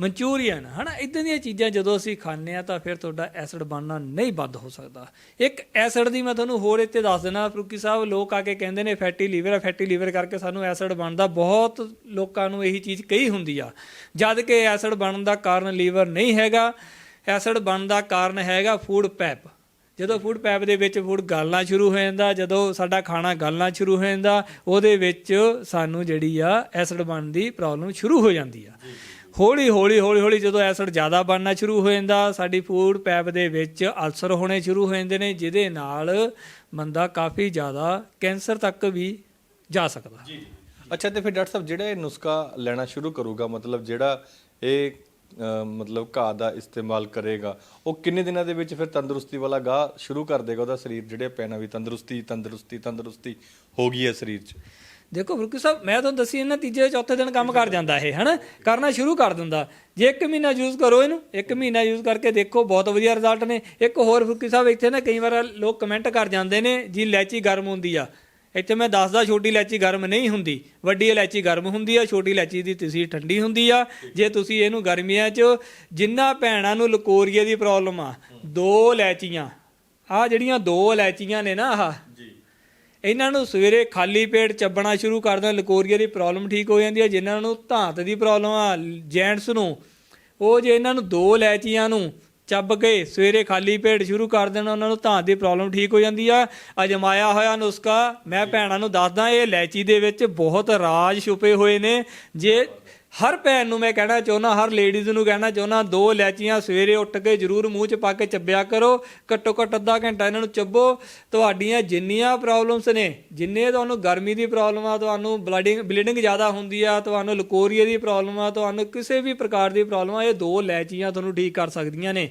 ਮਨਚੂਰੀਅਨ ਹਨਾ? ਇਦਾਂ ਦੀਆਂ ਚੀਜ਼ਾਂ ਜਦੋਂ ਅਸੀਂ ਖਾਂਦੇ ਆ ਤਾਂ ਫਿਰ ਤੁਹਾਡਾ ਐਸਿਡ ਬਣਨਾ ਨਹੀਂ ਬੰਦ ਹੋ ਸਕਦਾ। ਇੱਕ ਐਸਿਡ ਦੀ ਮੈਂ ਤੁਹਾਨੂੰ ਹੋਰ ਇੱਥੇ ਦੱਸ ਦੇਣਾ ਫਰੂਕੀ ਸਾਹਿਬ ਲੋਕ ਆ ਕੇ ਕਹਿੰਦੇ ਨੇ ਫੈਟੀ ਲੀਵਰ ਆ ਫੈਟੀ ਲੀਵਰ ਕਰਕੇ ਸਾਨੂੰ ਐਸਿਡ ਬਣਦਾ। ਬਹੁਤ ਲੋਕਾਂ ਨੂੰ ਇਹੀ ਚੀਜ਼ ਕਹੀ ਹੁੰਦੀ ਆ ਜਦ ਕਿ ਐਸਿਡ ਬਣਨ ਦਾ ਕਾਰਨ ਲੀਵਰ ਨਹੀਂ ਹੈਗਾ। ਐਸਿਡ ਬਣਨ ਦਾ ਕਾਰਨ ਹੈਗਾ ਫੂਡ ਪੈਪ। ਜਦੋਂ ਫੂਡ ਪੈਪ ਦੇ ਵਿੱਚ ਫੂਡ ਗਲਣਾ ਸ਼ੁਰੂ ਹੋ ਜਾਂਦਾ, ਜਦੋਂ ਸਾਡਾ ਖਾਣਾ ਗਲਣਾ ਸ਼ੁਰੂ ਹੋ ਜਾਂਦਾ, ਉਹਦੇ ਵਿੱਚ ਸਾਨੂੰ ਜਿਹੜੀ ਆ ਐਸਿਡ ਬਣਨ ਦੀ ਪ੍ਰੋਬਲਮ ਸ਼ੁਰੂ ਹੋ ਜਾਂਦੀ ਆ। ਹੌਲੀ ਹੌਲੀ ਹੌਲੀ ਹੌਲੀ ਜਦੋਂ ਐਸਿਡ ਜ਼ਿਆਦਾ ਬਣਨਾ ਸ਼ੁਰੂ ਹੋ ਜਾਂਦਾ, ਸਾਡੀ ਫੂਡ ਪੈਪ ਦੇ ਵਿੱਚ ਅਲਸਰ ਹੋਣੇ ਸ਼ੁਰੂ ਹੋ ਜਾਂਦੇ ਨੇ, ਜਿਹਦੇ ਨਾਲ ਬੰਦਾ ਕਾਫੀ ਜ਼ਿਆਦਾ ਕੈਂਸਰ ਤੱਕ ਵੀ ਜਾ ਸਕਦਾ। ਅੱਛਾ, ਤੇ ਫਿਰ ਡਾਕਟਰ ਸਾਹਿਬ, ਜਿਹੜਾ ਇਹ ਨੁਸਖਾ ਲੈਣਾ ਸ਼ੁਰੂ ਕਰੂਗਾ, ਮਤਲਬ ਜਿਹੜਾ ਇਹ ਮਤਲਬ ਘਾਹ ਦਾ ਇਸਤੇਮਾਲ ਕਰੇਗਾ। ਉਹ ਕਿੰਨੇ ਦਿਨਾਂ ਦੇ ਵਿੱਚ ਫਿਰ ਤੰਦਰੁਸਤੀ ਵਾਲਾ ਗਾਹ ਸ਼ੁਰੂ ਕਰ ਦੇਗਾ ਉਹਦਾ ਸਰੀਰ, ਜਿਹੜੇ ਪੈਣਾ ਵੀ ਤੰਦਰੁਸਤੀ ਤੰਦਰੁਸਤੀ ਤੰਦਰੁਸਤੀ ਹੋ ਗਈ ਹੈ ਸਰੀਰ 'ਚ। ਦੇਖੋ ਫਰੂਕੀ ਸਾਹਿਬ, ਮੈਂ ਤੁਹਾਨੂੰ ਦੱਸੀ ਇਹਨਾਂ ਤੀਜੇ ਚੌਥੇ ਦਿਨ ਕੰਮ ਕਰ ਜਾਂਦਾ ਇਹ, ਹਨਾ? ਕਰਨਾ ਸ਼ੁਰੂ ਕਰ ਦਿੰਦਾ। ਜੇ ਇੱਕ ਮਹੀਨਾ ਯੂਜ਼ ਕਰੋ ਇਹਨੂੰ, ਇੱਕ ਮਹੀਨਾ ਯੂਜ਼ ਕਰਕੇ ਦੇਖੋ, ਬਹੁਤ ਵਧੀਆ ਰਿਜ਼ਲਟ ਨੇ। ਇੱਕ ਹੋਰ ਫੁਰਕੀ ਸਾਹਿਬ ਇੱਥੇ ਨਾ ਕਈ ਵਾਰ ਲੋਕ ਕਮੈਂਟ ਕਰ ਜਾਂਦੇ ਨੇ, ਜੀ, ਲੈਚੀ ਗਰਮ ਹੁੰਦੀ ਆ। ਇੱਥੇ ਮੈਂ ਦੱਸਦਾ ਛੋਟੀ ਇਲਾਇਚੀ ਗਰਮ ਨਹੀਂ ਹੁੰਦੀ। ਵੱਡੀ ਇਲਾਇਚੀ ਗਰਮ ਹੁੰਦੀ ਆ ਛੋਟੀ ਇਲਾਇਚੀ ਦੀ ਤਸੀਰ ਠੰਡੀ ਹੁੰਦੀ ਆ। ਜੇ ਤੁਸੀਂ ਇਹਨੂੰ ਗਰਮੀਆਂ 'ਚ ਜਿੰਨਾ ਭੈਣਾਂ ਨੂੰ ਲਕੋਰੀਏ ਦੀ ਪ੍ਰੋਬਲਮ ਆ ਦੋ ਇਲਾਇਚੀਆਂ। ਆ ਜਿਹੜੀਆਂ ਦੋ ਇਲਾਇਚੀਆਂ ਨੇ ਨਾ ਆਹ ਇਹਨਾਂ ਨੂੰ ਸਵੇਰੇ ਖਾਲੀ ਪੇਟ ਚੱਬਣਾ ਸ਼ੁਰੂ ਕਰ ਦੇਣ ਲਕੋਰੀਆ ਦੀ ਪ੍ਰੋਬਲਮ ਠੀਕ ਹੋ ਜਾਂਦੀ ਹੈ ਜਿਨ੍ਹਾਂ ਨੂੰ ਧਾਤ ਦੀ ਪ੍ਰੋਬਲਮ ਆ ਜੈਂਟਸ ਨੂੰ ਉਹ ਜੇ ਇਹਨਾਂ ਨੂੰ ਦੋ ਇਲਾਇਚੀਆਂ ਨੂੰ ਚੱਬ ਕੇ ਸਵੇਰੇ ਖਾਲੀ ਪੇਟ ਸ਼ੁਰੂ ਕਰ ਦੇਣ ਉਹਨਾਂ ਨੂੰ ਧਾਤ ਦੀ ਪ੍ਰੋਬਲਮ ਠੀਕ ਹੋ ਜਾਂਦੀ ਆ। ਅਜਮਾਇਆ ਹੋਇਆ ਨੁਸਖਾ ਮੈਂ ਭੈਣਾਂ ਨੂੰ ਦੱਸਦਾ ਇਹ ਇਲਾਇਚੀ ਦੇ ਵਿੱਚ ਬਹੁਤ ਰਾਜ ਛੁਪੇ ਹੋਏ ਨੇ। ਜੇ ਹਰ ਭੈਣ ਨੂੰ ਮੈਂ ਕਹਿਣਾ ਚਾਹੁੰਦਾ ਹਰ ਲੇਡੀਜ਼ ਨੂੰ ਕਹਿਣਾ ਚਾਹੁੰਦਾ ਦੋ ਇਲਾਇਚੀਆਂ ਸਵੇਰੇ ਉੱਠ ਕੇ ਜ਼ਰੂਰ ਮੂੰਹ 'ਚ ਪਾ ਕੇ ਚੱਬਿਆ ਕਰੋ ਘੱਟੋ ਘੱਟ ਅੱਧਾ ਘੰਟਾ ਇਹਨਾਂ ਨੂੰ ਚੱਬੋ। ਤੁਹਾਡੀਆਂ ਜਿੰਨੀਆਂ ਪ੍ਰੋਬਲਮਸ ਨੇ ਜਿੰਨੇ ਤੁਹਾਨੂੰ ਗਰਮੀ ਦੀ ਪ੍ਰੋਬਲਮ ਆ ਤੁਹਾਨੂੰ ਬਲਡਿੰਗ ਬਲੀਡਿੰਗ ਜ਼ਿਆਦਾ ਹੁੰਦੀ ਆ ਤੁਹਾਨੂੰ ਲਕੋਰੀਆ ਦੀ ਪ੍ਰੋਬਲਮ ਆ ਤੁਹਾਨੂੰ ਕਿਸੇ ਵੀ ਪ੍ਰਕਾਰ ਦੀ ਪ੍ਰੋਬਲਮ ਆ ਇਹ ਦੋ ਇਲਾਇਚੀਆਂ ਤੁਹਾਨੂੰ ਠੀਕ ਕਰ ਸਕਦੀਆਂ ਨੇ।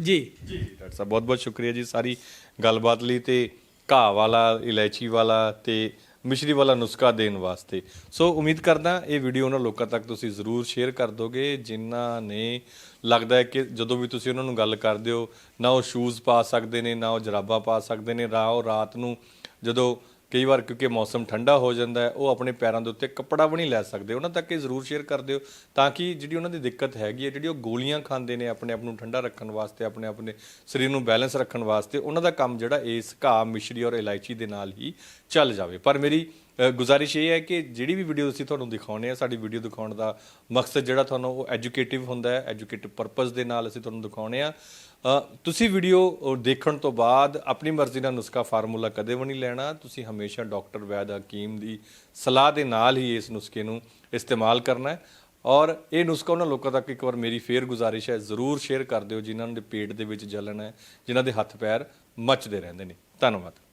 ਜੀ। ਜੀ। ਡਾਕਟਰ ਸਾਹਿਬ ਬਹੁਤ ਬਹੁਤ ਸ਼ੁਕਰੀਆ ਜੀ ਸਾਰੀ ਗੱਲਬਾਤ ਲਈ ਤੇ ਘਾਹ ਵਾਲਾ ਇਲਾਇਚੀ ਵਾਲਾ ਤੇ ਮਿਸ਼ਰੀ ਵਾਲਾ ਨੁਸਖਾ ਦੇਣ ਵਾਸਤੇ। ਸੋ ਉਮੀਦ ਕਰਦਾ ਇਹ ਵੀਡੀਓ ਉਹਨਾਂ ਲੋਕਾਂ ਤੱਕ ਤੁਸੀਂ ਜ਼ਰੂਰ ਸ਼ੇਅਰ ਕਰ ਦੋਗੇ, ਜਿਨ੍ਹਾਂ ਨੇ ਲੱਗਦਾ ਹੈ ਕਿ ਜਦੋਂ ਵੀ ਤੁਸੀਂ ਉਹਨਾਂ ਨੂੰ ਗੱਲ ਕਰਦੇ ਹੋ, ਨਾ ਉਹ ਸ਼ੂਜ਼ ਪਾ ਸਕਦੇ ਨੇ, ਨਾ ਉਹ ਜਰਾਬਾਂ ਪਾ ਸਕਦੇ ਨੇ ਰਾ ਉਹ ਰਾਤ ਨੂੰ ਜਦੋਂ ਕਈ ਵਾਰ ਕਿਉਂਕਿ ਮੌਸਮ ਠੰਡਾ ਹੋ ਜਾਂਦਾ ਹੈ, ਉਹ ਆਪਣੇ ਪੈਰਾਂ ਦੇ ਉੱਤੇ ਕੱਪੜਾ ਵੀ ਨਹੀਂ ਲੈ ਸਕਦੇ। ਉਹਨਾਂ ਤੱਕ ਇਹ ਜ਼ਰੂਰ ਸ਼ੇਅਰ ਕਰ ਦਿਓ ਤਾਂ ਕਿ ਜਿਹੜੀ ਉਹਨਾਂ ਦੀ ਦਿੱਕਤ ਹੈਗੀ ਹੈ, ਜਿਹੜੀ ਉਹ ਗੋਲੀਆਂ ਖਾਂਦੇ ਨੇ ਆਪਣੇ ਆਪ ਨੂੰ ਠੰਡਾ ਰੱਖਣ ਵਾਸਤੇ, ਆਪਣੇ ਆਪਣੇ ਸਰੀਰ ਨੂੰ ਬੈਲੈਂਸ ਰੱਖਣ ਵਾਸਤੇ, ਉਹਨਾਂ ਦਾ ਕੰਮ ਜਿਹੜਾ ਇਸ ਘਾਹ, ਮਿਸ਼ਰੀ ਔਰ ਇਲਾਇਚੀ ਦੇ ਨਾਲ ਹੀ ਚੱਲ ਜਾਵੇ। ਪਰ ਮੇਰੀ ਗੁਜ਼ਾਰਿਸ਼ ਇਹ ਹੈ ਕਿ ਜਿਹੜੀ ਵੀ ਵੀਡੀਓ ਅਸੀਂ ਤੁਹਾਨੂੰ ਦਿਖਾਉਣੇ ਆ, ਸਾਡੀ ਵੀਡੀਓ ਦਿਖਾਉਣ ਦਾ ਮਕਸਦ ਜਿਹੜਾ ਤੁਹਾਨੂੰ ਉਹ ਐਜੂਕੇਟਿਵ ਹੁੰਦਾ ਹੈ ਐਜੂਕੇਟਿਵ ਪਰਪਸ ਦੇ ਨਾਲ ਅਸੀਂ ਤੁਹਾਨੂੰ ਦਿਖਾਉਣੇ ਆ। ਤੁਸੀਂ ਵੀਡੀਓ ਦੇਖਣ ਤੋਂ ਬਾਅਦ ਆਪਣੀ ਮਰਜ਼ੀ ਨਾਲ ਨੁਸਖਾ ਫਾਰਮੂਲਾ ਕਦੇ ਵੀ ਨਹੀਂ ਲੈਣਾ। ਤੁਸੀਂ ਹਮੇਸ਼ਾ ਡਾਕਟਰ ਵੈਦ ਹਕੀਮ ਦੀ ਸਲਾਹ ਦੇ ਨਾਲ ਹੀ ਇਸ ਨੁਸਖੇ ਨੂੰ ਇਸਤੇਮਾਲ ਕਰਨਾ ਹੈ। ਔਰ ਇਹ ਨੁਸਖਾ ਉਹਨਾਂ ਲੋਕਾਂ ਤੱਕ ਇੱਕ ਵਾਰ ਮੇਰੀ ਫੇਰ ਗੁਜ਼ਾਰਿਸ਼ ਹੈ, ਜ਼ਰੂਰ ਸ਼ੇਅਰ ਕਰ ਦਿਓ, ਜਿਨ੍ਹਾਂ ਦੇ ਪੇਟ ਦੇ ਵਿੱਚ ਜਲਨ ਹੈ, ਜਿਨ੍ਹਾਂ ਦੇ ਹੱਥ ਪੈਰ ਮੱਚਦੇ ਰਹਿੰਦੇ ਨੇ। ਧੰਨਵਾਦ।